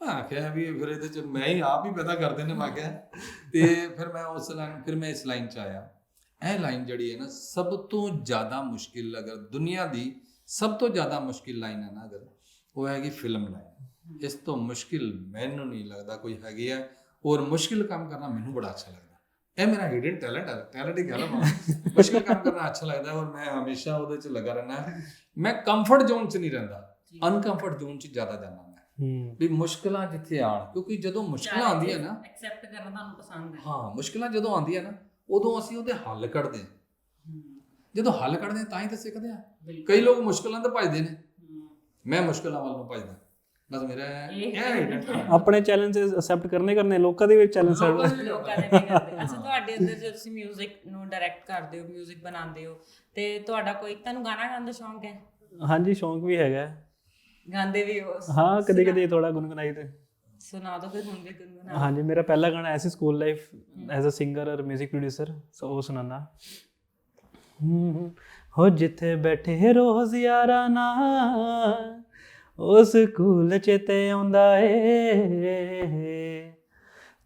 ਮੈਂ ਆਖਿਆ ਵੀ ਫਿਰ ਇਹਦੇ ਚ ਮੈਂ ਹੀ ਆਪ ਹੀ ਪੈਦਾ ਕਰ ਦੇਣੇ ਮੈਂ ਕਿਹਾ। ਤੇ ਫਿਰ ਮੈਂ ਉਸ ਲਾਈਨ ਫਿਰ ਮੈਂ ਇਸ ਲਾਈਨ ਚ ਆਇਆ। ਇਹ ਲਾਈਨ ਜਿਹੜੀ ਹੈ ਨਾ ਸਭ ਤੋਂ ਜ਼ਿਆਦਾ ਮੁਸ਼ਕਿਲ ਅਗਰ ਦੁਨੀਆ ਦੀ ਸਭ ਤੋਂ ਜ਼ਿਆਦਾ ਮੁਸ਼ਕਿਲ ਲਾਈਨ ਹੈ ਨਾ ਅਗਰ ਉਹ ਹੈਗੀ ਫਿਲਮ ਲਾਈਨ। ਇਸ ਤੋਂ ਮੁਸ਼ਕਿਲ ਮੈਨੂੰ ਨਹੀਂ ਲੱਗਦਾ ਕੋਈ ਹੈਗੀ ਹੈ। ਔਰ ਮੁਸ਼ਕਿਲ ਕੰਮ ਕਰਨਾ ਮੈਨੂੰ ਬੜਾ ਅੱਛਾ ਲੱਗਦਾ। ਇਹ ਮੇਰਾ ਹਿਡਨ ਟੈਲੈਂਟ ਹੈ ਟੈਲੈਂਟ ਹੀ ਕਹਿ ਮੁਸ਼ਕਿਲ ਕੰਮ ਕਰਨਾ ਅੱਛਾ ਲੱਗਦਾ ਔਰ ਮੈਂ ਹਮੇਸ਼ਾ ਉਹਦੇ ਚ ਲੱਗਾ ਰਹਿਣਾ ਮੈਂ ਕੰਫਰਟ ਜ਼ੋਨ ਚ ਨਹੀਂ ਰਹਿੰਦਾ। ਅਨਕੰਫਰਟ ਜ਼ੋਨ ਚ ਜ਼ਿਆਦਾ ਜਾਂਦਾ ਵੀ ਮੁਸ਼ਕਲਾਂ ਜਿੱਥੇ ਆਣ ਕਿਉਂਕਿ ਜਦੋਂ ਮੁਸ਼ਕਲਾਂ ਆਉਂਦੀਆਂ ਨਾ ਐਕਸੈਪਟ ਕਰਨਾ ਤੁਹਾਨੂੰ ਪਸੰਦ ਹੈ। ਹਾਂ ਮੁਸ਼ਕਲਾਂ ਜਦੋਂ ਆਉਂਦੀਆਂ ਨਾ ਉਦੋਂ ਅਸੀਂ ਉਹਦੇ ਹੱਲ ਕੱਢਦੇ ਹਾਂ ਜਦੋਂ ਹੱਲ ਕੱਢਦੇ ਹਾਂ ਤਾਂ ਹੀ ਤਾਂ ਸਿੱਖਦੇ ਆ ਕਈ ਲੋਕ ਮੁਸ਼ਕਲਾਂ ਤੋਂ ਭੱਜਦੇ ਨੇ ਮੈਂ ਮੁਸ਼ਕਲਾਂ ਵੱਲ ਨੂੰ ਭੱਜਦਾ ਬਸ ਮੇਰਾ ਇਹ ਇਹ ਹੈ ਆਪਣੇ ਚੈਲੰਜਸ ਅਸੈਪਟ ਕਰਨੇ ਕਰਨੇ ਲੋਕਾਂ ਦੇ ਵੀ ਚੈਲੰਜ ਲੋਕਾਂ ਦੇ ਵੀ ਕਰਦੇ ਅੱਛਾ ਤੁਹਾਡੇ ਅੰਦਰ ਜਦੋਂ ਤੁਸੀਂ 뮤직 ਨੂੰ ਡਾਇਰੈਕਟ ਕਰਦੇ ਹੋ 뮤직 ਬਣਾਉਂਦੇ ਹੋ ਤੇ ਤੁਹਾਡਾ ਕੋਈ ਤੁਹਾਨੂੰ ਗਾਣਾ ਗਾਉਣ ਦਾ ਸ਼ੌਂਕ ਹੈ ਹਾਂਜੀ ਸ਼ੌਂਕ ਵੀ ਹੈਗਾ ਹੈ। ਗਾਉਂਦੇ ਵੀ ਹੋ ਹਾਂ ਕਦੇ ਕਦੇ ਥੋੜਾ ਗੁੰਗਨਾਈ ਤੇ ਸੁਣਾ ਦੋ ਫਿਰ ਹੁਣ ਵੀ ਗੁੰਗੁਣਾ ਹਾਂਜੀ ਮੇਰਾ ਪਹਿਲਾ ਗਾਣਾ ਐਸੀ school life as a singer ਔਰ 뮤직 ਪ੍ਰੋਡਿਊਸਰ ਸੋ ਉਹ ਸੁਣਾਣਾ ਹੋ ਜਿੱਥੇ ਬੈਠੇ ਰੋਜ਼ ਯਾਰਾਂ ਨਾਲ ਉਸ ਸਕੂਲ ਚ ਤੇ ਆਉਂਦਾ ਏ।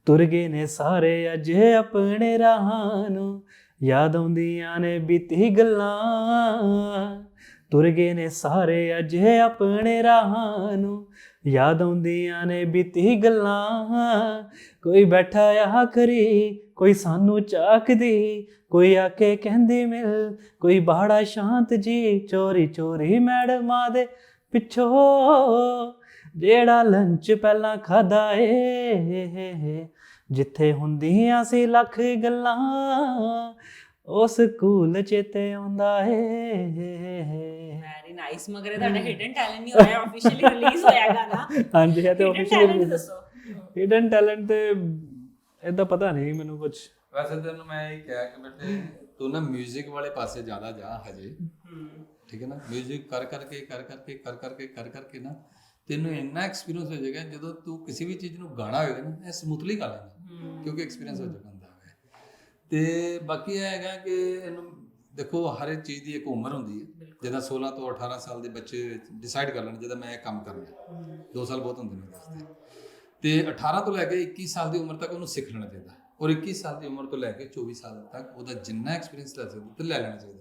ਤੁਰ ਗਏ ਨੇ ਸਾਰੇ ਅੱਜ ਆਪਣੇ ਰਾਹਾਂ ਨੂੰ ਯਾਦ ਆਉਂਦੀਆਂ ਨੇ ਬੀਤੀ ਗੱਲਾਂ। ਤੁਰ ਗਏ ਨੇ ਸਾਰੇ ਅੱਜ ਆਪਣੇ ਰਾਹਾਂ ਨੂੰ ਯਾਦ ਆਉਂਦੀਆਂ ਨੇ ਬੀਤੀ ਗੱਲਾਂ। ਕੋਈ ਬੈਠਾ ਆਖਰੀ, ਕੋਈ ਸਾਨੂੰ ਚਾਕਦੀ, ਕੋਈ ਆ ਕੇ ਕਹਿੰਦੀ ਮਿਲ, ਕੋਈ ਬਾੜਾ ਸ਼ਾਂਤ ਜੀ, ਚੋਰੀ ਚੋਰੀ ਮੈਡਮਾਂ ਦੇ ਪਿੱਛੋਂ। ਜਿਹੜਾ ਲੰਚ ਪਹਿਲਾਂ ਖਾਦਾ ਏ, ਜਿੱਥੇ ਹੁੰਦੀਆਂ ਸੀ ਲੱਖ ਗੱਲਾਂ। ਉਹ ਸਕੂਲ ਚੇਤੇ ਆਉਂਦਾ ਏ ਵੈਰੀ ਨਾਈਸ ਮਗਰ ਇਹ ਤੁਹਾਡਾ ਹਿਡਨ ਟੈਲੈਂਟ ਨਹੀਂ ਹੋਇਆ ਆਫੀਸ਼ੀਅਲੀ ਰਿਲੀਜ਼ ਹੋਇਆ ਗਾਣਾ ਹਾਂਜੀ ਇਹ ਤੇ ਹਿਡਨ ਟੈਲੈਂਟ ਆਫੀਸ਼ੀਅਲੀ ਦੱਸੋ ਹਿਡਨ ਟੈਲੈਂਟ ਤੇ ਇਦਾਂ ਪਤਾ ਨਹੀਂ ਮੈਨੂੰ ਕੁਝ ਵੈਸੇ ਤੈਨੂੰ ਮੈਂ ਇਹ ਕਿਹਾ ਕਿ ਬੇਟੇ ਤੂੰ ਨਾ 뮤직 ਵਾਲੇ ਪਾਸੇ ਜ਼ਿਆਦਾ ਜਾ ਹਜੇ ਠੀਕ ਹੈ ਨਾ 뮤직 ਕਰ ਕਰਕੇ ਕਰ ਕਰਕੇ ਕਰ ਕਰਕੇ ਕਰ ਕਰਕੇ ਨਾ ਤੈਨੂੰ ਇੰਨਾ ਐਕਸਪੀਰੀਅੰਸ ਹੋ ਜਾਏਗਾ ਜਦੋਂ ਤੂੰ ਕਿਸੇ ਵੀ ਚੀਜ਼ ਨੂੰ ਗਾਣਾ ਹੋਏਗਾ ਨਾ ਇਹ ਸਮੂਥਲੀ ਗਾ ਲੇਗਾ ਕਿਉਂਕਿ ਐਕਸਪੀਰੀਅੰਸ ਹੋ ਜਾਂਦਾ ਹੁੰਦਾ ਹੈ ਤੇ ਬਾਕੀ ਇਹ ਹੈਗਾ ਕਿ ਇਹਨੂੰ ਦੇਖੋ ਹਰ ਇੱਕ ਚੀਜ਼ ਦੀ ਇੱਕ ਉਮਰ ਹੁੰਦੀ ਹੈ। ਜਿੱਦਾਂ 16 ਤੋਂ 18 ਸਾਲ ਦੇ ਬੱਚੇ ਡਿਸਾਈਡ ਕਰ ਲੈਣ ਜਦੋਂ ਮੈਂ ਇਹ ਕੰਮ ਕਰਨਾ ਹੈ। 2 ਸਾਲ ਬਹੁਤ ਹੁੰਦੇ ਨੇ ਵਾਸਤੇ। ਤੇ 18 ਤੋਂ ਲੈ ਕੇ 21 ਸਾਲ ਦੀ ਉਮਰ ਤੱਕ ਉਹਨੂੰ ਸਿੱਖ ਲੈਣਾ ਚਾਹੀਦਾ। ਔਰ 21 ਸਾਲ ਦੀ ਉਮਰ ਤੋਂ ਲੈ ਕੇ 24 ਸਾਲ ਤੱਕ ਉਹਦਾ ਜਿੰਨਾ ਐਕਸਪੀਰੀਅੰਸ ਲੈ ਸਕਦਾ ਤੇ ਲੈ ਲੈਣਾ ਚਾਹੀਦਾ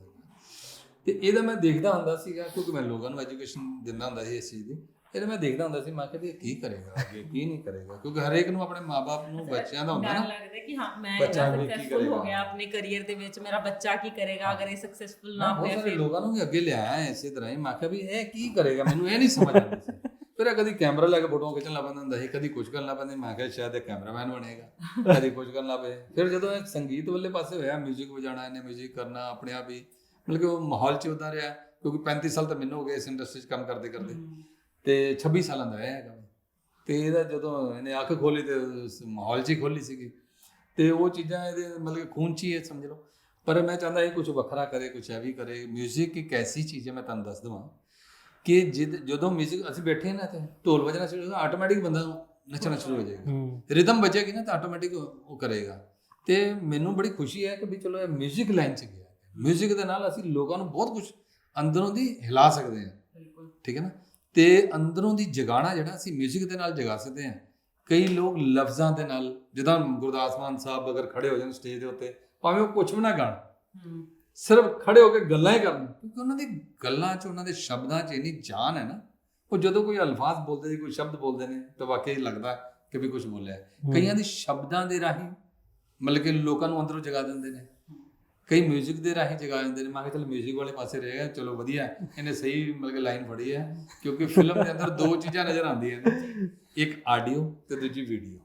ਤੇ ਇਹਦਾ ਮੈਂ ਦੇਖਦਾ ਹੁੰਦਾ ਸੀਗਾ ਕਿਉਂਕਿ ਮੈਂ ਲੋਕਾਂ ਨੂੰ ਐਜੂਕੇਸ਼ਨ ਦਿੰਦਾ ਹੁੰਦਾ ਸੀ ਇਸ ਚੀਜ਼ ਦੀ। ਇਹਦਾ ਮੈਂ ਦੇਖਦਾ ਹੁੰਦਾ ਸੀ ਮੈਂ ਕਿਹਾ ਵੀ ਇਹ ਕੀ ਕਰੇਗਾ ਅੱਗੇ ਕੀ ਨਹੀਂ ਕਰੇਗਾ ਕਿਉਂਕਿ ਹਰੇਕ ਨੂੰ ਆਪਣੇ ਮਾਪੇ ਨੂੰ ਬੱਚਿਆਂ ਦਾ ਹੁੰਦਾ ਡਰ ਨਾ ਲੱਗਦਾ ਕਿ ਹਾਂ ਮੈਂ ਬੱਚਾ ਇੰਨਾ ਵੀ ਕੀ ਸਕਸੈਸਫੁਲ ਹੋ ਕਰੇਗਾ? ਗਿਆ ਆਪਣੇ ਕੈਰੀਅਰ ਦੇ ਵਿੱਚ ਮੇਰਾ ਬੱਚਾ ਕੀ ਕਰੇਗਾ ਅਗਰ ਇਹ ਸਕਸੈਸਫੁਲ ਨਾ ਮੈਂ ਬਹੁਤ ਹੋਇਆ ਸਾਰੇ ਫਿਰ ਲੋਕਾਂ ਨੂੰ ਵੀ ਅੱਗੇ ਲਿਆਇਆ ਇਸੇ ਤਰ੍ਹਾਂ ਹੀ ਮੈਂ ਕਿਹਾ ਵੀ ਇਹ ਕੀ ਕਰੇਗਾ ਮੈਨੂੰ ਇਹ ਨਹੀਂ ਸਮਝ ਆਉਂਦੀ ਸੀ ਫਿਰ ਇਹ ਕਦੀ ਕੈਮਰਾ ਲੈ ਕੇ ਫੋਟੋ ਖਿੱਚਣ ਲੱਗ ਪੈਂਦਾ ਹੁੰਦਾ ਸੀ ਕਦੀ ਕੁਝ ਕਰਨ ਲੱਗ ਪੈਂਦੇ ਮੈਂ ਕਿਹਾ ਸ਼ਾਇਦ ਇਹ ਕੈਮਰਾਮੈਨ ਬਣੇਗਾ ਕਦੀ ਕੁਝ ਕਰਨ ਲੱਗ ਪਏ ਫਿਰ ਜਦੋਂ ਇਹ ਸੰਗੀਤ ਵਾਲੇ ਪਾਸੇ ਹੋਇਆ 뮤직 ਵਜਾਉਣਾ ਇਹਨੇ 뮤직 ਕਰਨਾ ਆਪਣੇ ਆਪ ਹੀ ਮਤਲਬ ਕਿ ਉਹ ਮਾਹੌਲ 'ਚ ਉਦਾਂ ਰਿਹਾ ਕਿਉਂਕਿ 35 ਸਾਲ ਤਾਂ ਮੈਨੂੰ ਹੋ ਗਏ ਇਸ ਇੰਡਸਟਰੀ 'ਚ ਕੰਮ ਕਰਦੇ ਕਰਦੇ ਤੇ 26 ਸਾਲਾਂ ਦਾ ਇਹ ਹੈਗਾ ਤੇ ਇਹਦਾ ਜਦੋਂ ਇਹਨੇ ਅੱਖ ਖੋਲੀ ਤੇ ਉਸ ਮਾਹੌਲ 'ਚ ਹੀ ਖੋਲੀ ਸੀਗੀ ਤੇ ਉਹ ਚੀਜ਼ਾਂ ਇਹਦੇ ਮਤਲਬ ਕਿ ਖੂਨ 'ਚ ਹੀ ਹੈ ਸਮਝ ਲਓ ਪਰ ਮੈਂ ਚਾਹੁੰਦਾ ਇਹ ਕੁਝ ਵੱਖਰਾ ਕਰੇ ਕੁਝ ਇਹ ਵੀ ਕਰੇ 뮤직 ਇੱਕ ਐਸੀ ਚੀਜ਼ ਹੈ ਮੈਂ ਤੁਹਾਨੂੰ ਦੱਸ ਦਵਾਂ ਕਿ ਜਿਦ ਜਦੋਂ 뮤직 ਅਸੀਂ ਬੈਠੇ ਨਾ ਤੇ ਢੋਲ ਵਜਣਾ ਸ਼ੁਰੂ ਹੋਗਾ ਆਟੋਮੈਟਿਕ ਬੰਦਾ ਨੱਚਣਾ ਸ਼ੁਰੂ ਹੋ ਜਾਏਗਾ ਹੂੰ ਰਿਦਮ ਬਚੇਗੀ ਨਾ ਤਾਂ ਆਟੋਮੈਟਿਕ ਉਹ ਕਰੇਗਾ ਤੇ ਮੈਨੂੰ ਬੜੀ ਖੁਸ਼ੀ ਹੈ ਕਿ ਵੀ ਚਲੋ ਇਹ 뮤직 ਲਾਈਨ 'ਚ ਗਿਆ 뮤직 ਦੇ ਨਾਲ ਅਸੀਂ ਲੋਕਾਂ ਨੂੰ ਬਹੁਤ ਕੁਝ ਅੰਦਰੋਂ ਦੀ ਹਿਲਾ ਸਕਦੇ ਹਾਂ ਬਿਲਕੁਲ ਠੀਕ ਹੈ ਨਾ ਤੇ ਅੰਦਰੋਂ ਦੀ ਜਗਾਣਾ ਜਿਹੜਾ ਅਸੀਂ 뮤직 ਦੇ ਨਾਲ ਜਗਾ ਸਕਦੇ ਹਾਂ। ਕਈ ਲੋਕ ਲਫ਼ਜ਼ਾਂ ਦੇ ਨਾਲ ਜਿੱਦਾਂ ਗੁਰਦਾਸ ਮਾਨ ਸਾਹਿਬ ਅਗਰ ਖੜੇ ਹੋ ਜਾਣ ਸਟੇਜ ਦੇ ਉੱਤੇ ਭਾਵੇਂ ਉਹ ਕੁਝ ਵੀ ਨਾ ਗਾਣ ਸਿਰਫ ਖੜੇ ਹੋ ਕੇ ਗੱਲਾਂ ਹੀ ਕਰਨ ਕਿਉਂਕਿ ਉਹਨਾਂ ਦੀ ਗੱਲਾਂ 'ਚ ਉਹਨਾਂ ਦੇ ਸ਼ਬਦਾਂ 'ਚ ਇੰਨੀ ਜਾਨ ਹੈ ਨਾ। ਉਹ ਜਦੋਂ ਕੋਈ ਅਲਫਾਜ਼ ਬੋਲਦੇ ਨੇ ਕੋਈ ਸ਼ਬਦ ਬੋਲਦੇ ਨੇ ਤਾਂ ਵਾਕਈ ਲੱਗਦਾ ਕਿ ਵੀ ਕੁਝ ਬੋਲਿਆ। ਕਈਆਂ ਦੇ ਸ਼ਬਦਾਂ ਦੇ ਰਾਹੀਂ ਮਤਲਬ ਕਿ ਲੋਕਾਂ ਨੂੰ ਅੰਦਰੋਂ ਜਗਾ ਦਿੰਦੇ ਨੇ। ਕਈ 뮤직 ਦੇ ਰਾਹੀਂ ਜਗਾ ਦਿੰਦੇ ਨੇ ਮੈਂ ਕਿਹਾ ਚਲ 뮤직 ਵਾਲੇ ਪਾਸੇ ਰਹੇਗਾ ਚਲੋ ਵਧੀਆ ਹੈ। ਇਹਨੇ ਸਹੀ ਮਤਲਬ ਕਿ ਲਾਈਨ ਫੜੀ ਹੈ ਕਿਉਂਕਿ ਫਿਲਮ ਦੇ ਅੰਦਰ ਦੋ ਚੀਜ਼ਾਂ ਨਜ਼ਰ ਆਉਂਦੀਆਂ ਨੇ ਇੱਕ ਆਡੀਓ ਤੇ ਦੂਜੀ ਵੀਡੀਓ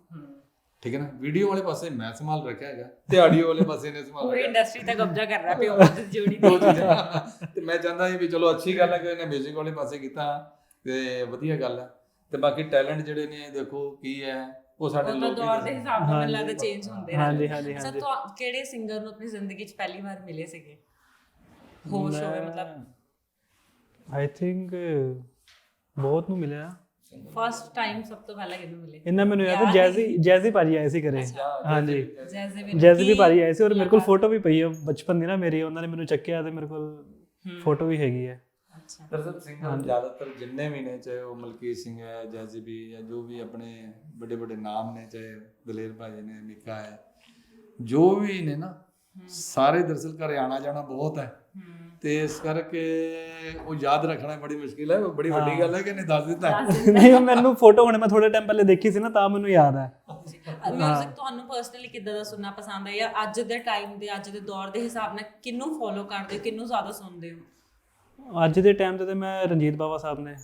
ਠੀਕ ਹੈ ਨਾ ਵੀਡੀਓ ਵਾਲੇ ਪਾਸੇ ਮੈਂ ਸੰਭਾਲ ਰੱਖਿਆ ਹੈਗਾ ਤੇ ਆਡੀਓ ਵਾਲੇ ਪਾਸੇ ਨੇ ਸੰਭਾਲ ਪੂਰੀ ਰੱਖਿਆ ਇੰਡਸਟਰੀ ਤੇ ਕਬਜ਼ਾ ਕਰ ਰਿਹਾ ਪਿਓ ਪੁੱਤ ਦੀ ਜੋੜੀ ਦੋ ਦੀ ਚੀਜ਼ਾਂ ਤੇ ਮੈਂ ਚਾਹੁੰਦਾ ਸੀ ਵੀ ਚਲੋ ਅੱਛੀ ਗੱਲ ਹੈ ਕਿ ਇਹਨੇ 뮤직 ਵਾਲੇ ਪਾਸੇ ਕੀਤਾ ਤੇ ਵਧੀਆ ਗੱਲ ਹੈ ਤੇ ਬਾਕੀ ਟੈਲੈਂਟ ਜਿਹੜੇ ਨੇ ਦੇਖੋ ਕੀ ਹੈ ਉਹ ਸਾਡੇ ਲੋਕ ਦੌਰ ਦੇ। ਹਿਸਾਬ ਨਾਲ ਮੈਨੂੰ ਹਾਂਜੀ। ਲੱਗਦਾ ਚੇਂਜ ਹੁੰਦੇ ਹਾਂਜੀ, ਰਹਿੰਦੇ। ਹਾਂਜੀ, ਅੱਛਾ, ਹਾਂਜੀ। ਤੁਹਾ- ਕਿਹੜੇ ਸਿੰਗਰ ਨੂੰ ਆਪਣੀ ਜ਼ਿੰਦਗੀ 'ਚ ਪਹਿਲੀ ਵਾਰ ਮਿਲੇ ਸੀਗੇ? ਹੋਸ਼ ਹੋਵੇ ਮਤਲਬ। ਆਈ ਥਿੰਕ ਬਹੁਤ ਨੂੰ ਮਿਲਿਆ। ਫਸਟ ਟਾਈਮ ਸਭ ਤੋਂ ਪਹਿਲਾਂ ਕਿਹਨੂੰ ਮਿਲੇ? ਇਹਨਾਂ ਮੈਨੂੰ ਯਾਦ ਹੈ ਜੈਜ਼ੀ ਜੈਜ਼ੀ ਭਾਜੀ ਆਏ ਸੀ ਘਰੇ। ਹਾਂਜੀ। ਜੈਸੇ ਵੀ ਜੈਜ਼ੀ ਵੀ ਭਾਜੀ ਆਏ ਸੀ ਔਰ ਮੇਰੇ ਕੋਲ ਫੋਟੋ ਵੀ ਪਈ ਹੈ। ਬਚਪਨ ਦੀ ਨਾ ਮੇਰੀ ਉਹਨਾਂ ਨੇ ਮੈਨੂੰ ਚੱਕਿਆ ਤੇ ਮੇਰੇ ਕੋਲ ਫੋਟੋ ਵੀ ਹੈਗੀ ਹੈ। ਅੱਛਾ। ਦਰਅਸਲ ਸਿੰਗਰ ਜ਼ਿਆਦਾਤਰ ਜਿੰਨੇ ਵੀ ਨੇ ਚਾਹੇ ਉਹ ਮਲਕੀਤ ਸਿੰਘ ਹੈ ਜੈਜ਼ਬੀ ਜਾਂ ਜੋ ਵੀ ਆਪਣੇ ਵੱਡੇ ਵੱਡੇ ਨਾਮ ਨੇ ਚਾਹੇ ਦਲੇਰ ਭਾਜੀ ਨੇ ਮਿੱਕਾ ਹੈ ਜੋ ਵੀ ਨੇ ਨਾ ਸਾਰੇ ਦਰਅਸਲ ਘਰੇ ਆਣਾ ਜਾਣਾ ਬਹੁਤ ਹੈ। ਤੇ ਇਸ ਕਰਕੇ ਉਹ ਯਾਦ ਰੱਖਣਾ ਬੜੀ ਮੁਸ਼ਕਿਲ ਹੈ ਉਹ ਬੜੀ ਵੱਡੀ ਗੱਲ ਹੈ ਕਿ ਇਹਨੇ ਦੱਸ ਦਿੱਤਾ ਨਹੀਂ ਮੈਨੂੰ ਫੋਟੋ ਹੁਣੇ ਮੈਂ ਥੋੜੇ ਟਾਈਮ ਪਹਿਲੇ ਦੇਖੀ ਸੀ ਨਾ ਤਾਂ ਮੈਨੂੰ ਯਾਦ ਹੈ। ਮਿਊਜ਼ਿਕ ਤੁਹਾਨੂੰ ਪਰਸਨਲੀ ਕਿੱਦਾਂ ਦਾ ਸੁਣਨਾ ਪਸੰਦ ਹੈ ਜਾਂ ਅੱਜ ਦੇ ਟਾਈਮ ਦੇ ਅੱਜ ਦੇ ਦੌਰ ਦੇ ਹਿਸਾਬ ਨਾਲ ਕਿਹਨੂੰ ਫੋਲੋ ਕਰਦੇ ਹੋ ਕਿਹਨੂੰ ਜ਼ਿਆਦਾ ਸੁਣਦੇ ਹੋ? ਅੱਜ ਦੇ ਟਾਈਮ ਤੇ ਤੇ ਮੈਂ ਰਣਜੀਤ ਬਾਵਾ ਸਾਹਿਬ ਨੇ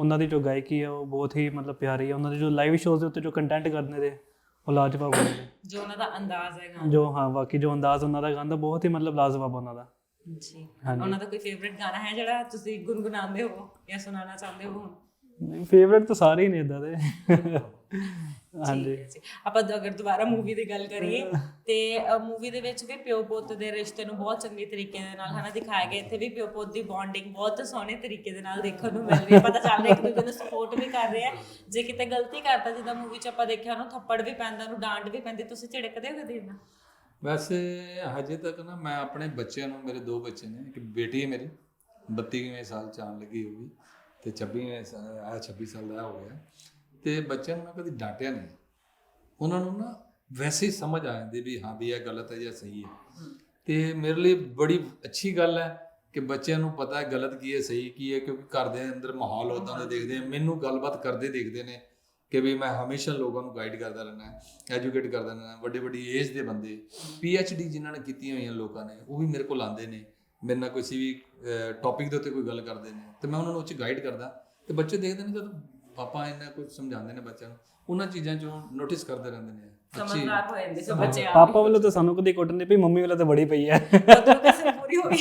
ਉਹਨਾਂ ਦੀ ਜੋ ਗਾਇਕੀ ਹੈ ਉਹ ਬਹੁਤ ਹੀ ਮਤਲਬ ਪਿਆਰੀ ਹੈ ਉਹਨਾਂ ਦੇ ਜੋ ਲਾਈਵ ਸ਼ੋਜ਼ ਦੇ ਉੱਤੇ ਜੋ ਕੰਟੈਂਟ ਕਰਦੇ ਨੇ ਉਹ ਲਾਜਵਾਬ ਹੁੰਦੇ ਨੇ। ਜੋ ਉਹਨਾਂ ਦਾ ਅੰਦਾਜ਼ ਹੈ ਗਾਣਾ ਜੋ ਹਾਂ ਬਾਕੀ ਜੋ ਅੰਦਾਜ਼ ਉਹਨਾਂ ਦਾ ਗਾਉਂਦਾ ਬਹੁਤ ਹੀ ਮਤਲਬ ਲਾਜਵਾਬ ਉਹਨਾਂ ਦਾ। ਜੀ। ਉਹਨਾਂ ਦਾ ਕੋਈ ਫੇਵਰਿਟ ਗਾਣਾ ਹੈ ਜਿਹੜਾ ਤੁਸੀਂ ਗੁੰਗੁਣਾਉਂਦੇ ਹੋ ਜਾਂ ਸੁਣਾਉਣਾ ਚਾਹੁੰਦੇ ਹੋ? ਹੁਣ ਫੇਵਰੇਟ ਤਾਂ ਸਾਰੇ ਹੀ ਨੇ ਇਦਾਂ ਦੇ। ਹਾਂਜੀ। ਆਪਾਂ ਅਗਰ ਦੁਬਾਰਾ ਮੂਵੀ ਦੀ ਗੱਲ ਕਰੀਏ ਤੇ ਮੂਵੀ ਦੇ ਵਿੱਚ ਵੀ ਪਿਓ ਪੁੱਤ ਦੇ ਰਿਸ਼ਤੇ ਨੂੰ ਬਹੁਤ ਚੰਗੇ ਤਰੀਕੇ ਦੇ ਨਾਲ ਹਨਾ ਦਿਖਾਇਆ ਗਿਆ ਇੱਥੇ ਵੀ ਪਿਓ ਪੁੱਤ ਦੀ ਬੌਂਡਿੰਗ ਬਹੁਤ ਸੋਹਣੇ ਤਰੀਕੇ ਦੇ ਨਾਲ ਦੇਖਣ ਨੂੰ ਮਿਲ ਰਹੀ ਹੈ। ਪਤਾ ਚੱਲ ਰਿਹਾ ਇੱਕ ਦੂਜੇ ਨੂੰ ਸਪੋਰਟ ਵੀ ਕਰ ਰਹੇ ਆ ਜੇ ਕਿਤੇ ਗਲਤੀ ਕਰਤਾ ਜਿੱਦਾਂ ਮੂਵੀ 'ਚ ਆਪਾਂ ਦੇਖਿਆ ਉਹਨੂੰ ਥੱਪੜ ਵੀ ਪੈਂਦਾ ਉਹਨੂੰ ਡਾਂਟ ਵੀ ਪੈਂਦੀ ਤੁਸੀਂ ਝਿੜਕਦੇ ਹੋ ਕਦੇ ਨਾ ਵੈਸੇ ਹਜੇ ਤੱਕ ਨਾ ਮੈਂ ਆਪਣੇ ਬੱਚਿਆਂ ਨੂੰ ਮੇਰੇ ਦੋ ਬੱਚੇ ਨੇ ਇੱਕ ਬੇਟੀ ਹੈ ਮੇਰੀ 32ਵੇਂ ਸਾਲ ਚ ਆਉਣ ਲੱਗੀ ਹੋਗੀ ਤੇ 26ਵੇਂ ਸਾਲ ਆ 26 ਸਾਲ ਦਾ ਹੋ ਗਿਆ। ਤੇ ਬੱਚਿਆਂ ਨੂੰ ਮੈਂ ਕਦੀ ਡਾਂਟਿਆ ਨਹੀਂ। ਉਹਨਾਂ ਨੂੰ ਨਾ ਵੈਸੇ ਹੀ ਸਮਝ ਆ ਜਾਂਦੀ ਵੀ ਹਾਂ ਵੀ ਇਹ ਗਲਤ ਹੈ ਜਾਂ ਸਹੀ ਹੈ। ਤੇ ਮੇਰੇ ਲਈ ਬੜੀ ਅੱਛੀ ਗੱਲ ਹੈ ਕਿ ਬੱਚਿਆਂ ਨੂੰ ਪਤਾ ਹੈ ਗਲਤ ਕੀ ਹੈ, ਸਹੀ ਕੀ ਹੈ, ਕਿਉਂਕਿ ਘਰ ਦੇ ਅੰਦਰ ਮਾਹੌਲ ਉਦਾਂ ਦਾ ਦੇਖਦੇ ਆ ਮੈਨੂੰ ਗੱਲਬਾਤ ਕਰਦੇ ਦੇਖਦੇ ਨੇ ਕਿ ਵੀ ਮੈਂ ਹਮੇਸ਼ਾ ਲੋਕਾਂ ਨੂੰ ਗਾਈਡ ਕਰਦਾ ਰਹਿਣਾ ਐਜੂਕੇਟ ਕਰਦਾ ਰਹਿਣਾ ਵੱਡੇ ਵੱਡੀ ਏਜ ਦੇ ਬੰਦੇ। ਡੀ ਜਿਨ੍ਹਾਂ ਨੇ ਕੀਤੀਆਂ ਹੋਈਆਂ ਲੋਕਾਂ ਨੇ, ਉਹ ਵੀ ਮੇਰੇ ਕੋਲ ਆਉਂਦੇ ਨੇ, ਮੇਰੇ ਨਾਲ ਕਿਸੇ ਵੀ ਟੌਪਿਕ ਦੇ ਉੱਤੇ ਕੋਈ ਗੱਲ ਕਰਦੇ ਨੇ, ਤੇ ਮੈਂ ਉਹਨਾਂ ਨੂੰ ਉਹ 'ਚ ਗਾਈਡ ਕਰਦਾ। ਤੇ ਬੱਚੇ ਦੇਖਦੇ ਨੇ ਜਦੋਂ ਪਾਪਾ ਇਹਨਾਂ ਕੁਝ ਸਮਝਾਉਂਦੇ ਨੇ ਬੱਚਿਆਂ ਨੂੰ ਉਹਨਾਂ ਚੀਜ਼ਾਂ 'ਚੋਂ ਨੋਟਿਸ ਕਰਦੇ ਰਹਿੰਦੇ ਨੇ। ਸਮਝਦਾਰ ਹੋ ਜਾਂਦੇ ਸੋ ਬੱਚੇ ਆ। ਪਾਪਾ ਵੱਲੋਂ ਤਾਂ ਸਾਨੂੰ ਕਦੀ ਕੁੱਟ ਨਹੀਂ ਪਈ ਮੰਮੀ ਵੱਲੋਂ ਤਾਂ ਬੜੀ ਪਈ ਹੈ। ਉਦੋਂ ਕਿਸੇ ਪੂਰੀ ਹੋ ਗਈ।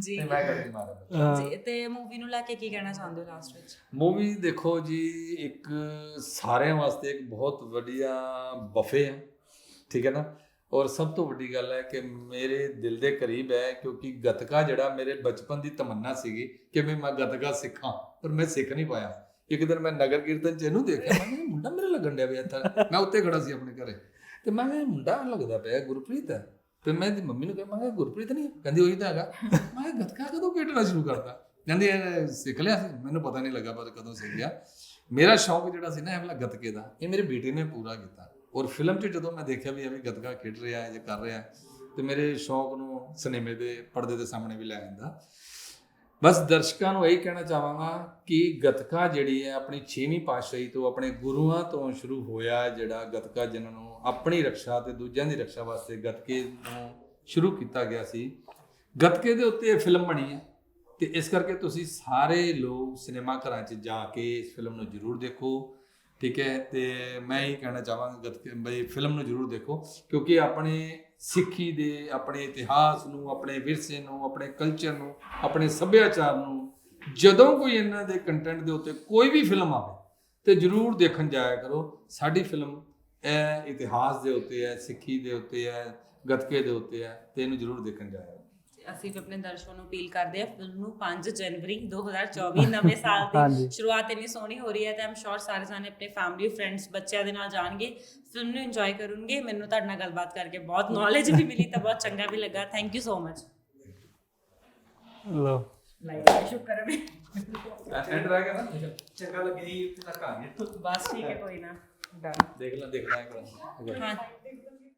ਜੀ। ਤੇ ਮੈਂ ਕਦੇ ਮਾਰਦਾ ਜੀ ਤੇ ਮੂਵੀ ਨੂੰ ਲੈ ਕੇ ਕੀ ਕਹਿਣਾ ਚਾਹੁੰਦੇ ਹੋ ਲਾਸਟ ਵਿੱਚ? ਮੂਵੀ ਦੇਖੋ ਜੀ ਇੱਕ ਸਾਰਿਆਂ ਵਾਸਤੇ ਇੱਕ ਬਹੁਤ ਵਧੀਆ ਬਫੇ ਹੈ। ਠੀਕ ਹੈ ਨਾ? ਔਰ ਸਭ ਤੋਂ ਵੱਡੀ ਗੱਲ ਹੈ ਕਿ ਮੇਰੇ ਦਿਲ ਦੇ ਕਰੀਬ ਹੈ, ਕਿਉਂਕਿ ਗੱਤਕਾ ਜਿਹੜਾ ਮੇਰੇ ਬਚਪਨ ਦੀ ਤਮੰਨਾ ਸੀਗੀ ਕਿ ਵੀ ਮੈਂ ਗੱਤਕਾ ਸਿੱਖਾਂ, ਪਰ ਮੈਂ ਸਿੱਖ ਨਹੀਂ ਪਾਇਆ। ਇੱਕ ਦਿਨ ਮੈਂ ਨਗਰ ਕੀਰਤਨ ਚ ਇਹਨੂੰ ਦੇਖਿਆ, ਮੈਂ ਕਿਹਾ ਇਹ ਮੁੰਡਾ ਮੇਰੇ ਲੱਗਣ ਡਿਆ ਪਿਆ ਇੱਥੇ। ਮੈਂ ਉੱਤੇ ਖੜਾ ਸੀ ਆਪਣੇ ਘਰੇ। ਤੇ ਮੈਂ ਕਿਹਾ ਮੁੰਡਾ ਲੱਗਦਾ ਪਿਆ, ਗੁਰਪ੍ਰੀਤ ਹੈ। ਤੇ ਮੈਂ ਦੀ ਮੰਮੀ ਨੂੰ ਕਿਹਾ, ਮੈਂ ਕਿਹਾ ਗੁਰਪ੍ਰੀਤ ਨਹੀਂ ਕਹਿੰਦੀ ਉਹੀ ਤਾਂ ਹੈਗਾ। ਮੈਂ ਕਿਹਾ ਗੱਤਕਾ ਕਦੋਂ ਖੇਡਣਾ ਸ਼ੁਰੂ ਕਰਤਾ ਕਹਿੰਦੀ ਇਹ ਸਿੱਖ ਲਿਆ ਸੀ। ਮੈਨੂੰ ਪਤਾ ਨਹੀਂ ਲੱਗਾ ਪਰ ਕਦੋਂ ਸਿੱਖ ਗਿਆ। ਮੇਰਾ ਸ਼ੌਂਕ ਜਿਹੜਾ ਸੀ ਨਾ, ਇਹ ਵਾਲਾ ਗੱਤਕੇ ਦਾ, ਇਹ ਮੇਰੇ ਬੇਟੀ ਨੇ ਪੂਰਾ ਕੀਤਾ। ਔਰ ਫਿਲਮ 'ਚ ਜਦੋਂ ਮੈਂ ਦੇਖਿਆ ਵੀ ਇਹ ਗੱਤਕਾ ਖੇਡ ਰਿਹਾ ਹੈ ਜਾਂ ਕਰ ਰਿਹਾ ਹੈ, ਤੇ ਮੇਰੇ ਸ਼ੌਂਕ ਨੂੰ ਸਿਨੇਮੇ ਦੇ ਪਰਦੇ ਦੇ ਸਾਹਮਣੇ ਵੀ ਲੈ ਆਂਦਾ। ਬਸ ਦਰਸ਼ਕਾਂ ਨੂੰ ਇਹੀ ਕਹਿਣਾ ਚਾਹਾਂਗਾ ਕਿ ਗੱਤਕਾ ਜਿਹੜੀ ਹੈ ਆਪਣੀ 6ਵੀਂ ਪਾਤਸ਼ਾਹੀ ਤੋਂ, ਆਪਣੇ ਗੁਰੂਆਂ ਤੋਂ ਸ਼ੁਰੂ ਹੋਇਆ ਜਿਹੜਾ ਗੱਤਕਾ ਜਿਨ੍ਹਾਂ ਨੂੰ ਆਪਣੀ ਰੱਖਿਆ ਤੇ ਦੂਜਿਆਂ ਦੀ ਰੱਖਿਆ ਵਾਸਤੇ ਗੱਤਕੇ ਨੂੰ ਸ਼ੁਰੂ ਕੀਤਾ ਗਿਆ ਸੀ। ਗੱਤਕੇ ਦੇ ਉੱਤੇ ਇਹ ਫਿਲਮ ਬਣੀ ਹੈ ਤੇ ਇਸ ਕਰਕੇ ਤੁਸੀਂ ਸਾਰੇ ਲੋਕ ਸਿਨੇਮਾ ਘਰਾਂ 'ਚ ਜਾ ਕੇ ਇਸ ਫਿਲਮ ਨੂੰ ਜ਼ਰੂਰ ਦੇਖੋ। ਠੀਕ ਹੈ, ਤੇ ਮੈਂ ਇਹ ਕਹਿਣਾ ਚਾਹਾਂਗਾ ਗੱਤਕੇ ਬਈ ਫਿਲਮ ਨੂੰ ਜ਼ਰੂਰ ਦੇਖੋ, ਕਿਉਂਕਿ ਆਪਣੇ ਸਿੱਖੀ ਦੇ, ਆਪਣੇ ਇਤਿਹਾਸ ਨੂੰ, ਆਪਣੇ ਵਿਰਸੇ ਨੂੰ, ਆਪਣੇ ਕਲਚਰ ਨੂੰ, ਆਪਣੇ ਸੱਭਿਆਚਾਰ ਨੂੰ, ਜਦੋਂ ਕੋਈ ਇਹਨਾਂ ਦੇ ਕੰਟੈਂਟ ਦੇ ਉੱਤੇ ਕੋਈ ਵੀ ਫਿਲਮ ਆਵੇ, ਤੇ ਜ਼ਰੂਰ ਦੇਖਣ ਜਾਇਆ ਕਰੋ। ਸਾਡੀ ਫਿਲਮ ਇਹ ਇਤਿਹਾਸ ਦੇ ਉੱਤੇ ਹੈ, ਸਿੱਖੀ ਦੇ ਉੱਤੇ ਹੈ, ਗੱਤਕੇ ਦੇ ਉੱਤੇ ਹੈ, ਤੇ ਇਹਨੂੰ ਜ਼ਰੂਰ ਦੇਖਣ ਜਾਇਆ ਕਰੋ। ਅਸੀਂ ਵੀ ਆਪਣੇ ਦਰਸ਼ਕਾਂ ਨੂੰ ਅਪੀਲ ਕਰਦੇ ਹਾਂ ਫਿਲਮ ਨੂੰ 5 ਜਨਵਰੀ 2024 ਨਵੇਂ *laughs* ਸਾਲ। ਦੀ ਸ਼ੁਰੂਆਤ ਇੰਨੀ ਸੋਹਣੀ ਹੋ ਰਹੀ ਹੈ ਤੇ ਆਮ ਸ਼ੋਰ ਸਾਰੇ ਜਾਣੇ ਆਪਣੇ ਫੈਮਿਲੀ ਫਰੈਂਡਸ ਬੱਚਿਆਂ ਦੇ ਨਾਲ ਜਾਣਗੇ ਫਿਲਮ ਨੂੰ ਇੰਜੋਏ ਕਰਨਗੇ। ਮੈਨੂੰ ਤੁਹਾਡੇ ਨਾਲ ਗੱਲਬਾਤ ਕਰਕੇ ਬਹੁਤ ਨੌਲੇਜ ਵੀ ਮਿਲੀ ਤਾਂ ਬਹੁਤ ਚੰਗਾ ਵੀ ਲੱਗਾ। ਥੈਂਕ ਯੂ ਸੋ ਮਚ ਲੋ ਲਾਈਕ ਸ਼ੁਕਰ ਹੈ ਐਂਡ ਰਹਿ ਗਿਆ ਨਾ? ਚੰਗਾ ਲੱਗੇ ਜੀ ਇੱਥੇ ਤੱਕ ਆ ਗਏ। ਬਸ ਠੀਕ ਹੈ ਕੋਈ ਨਾ। ਡਨ ਦੇਖ ਲੈ ਦੇਖਣਾ ਹੈ ਹਾਂ।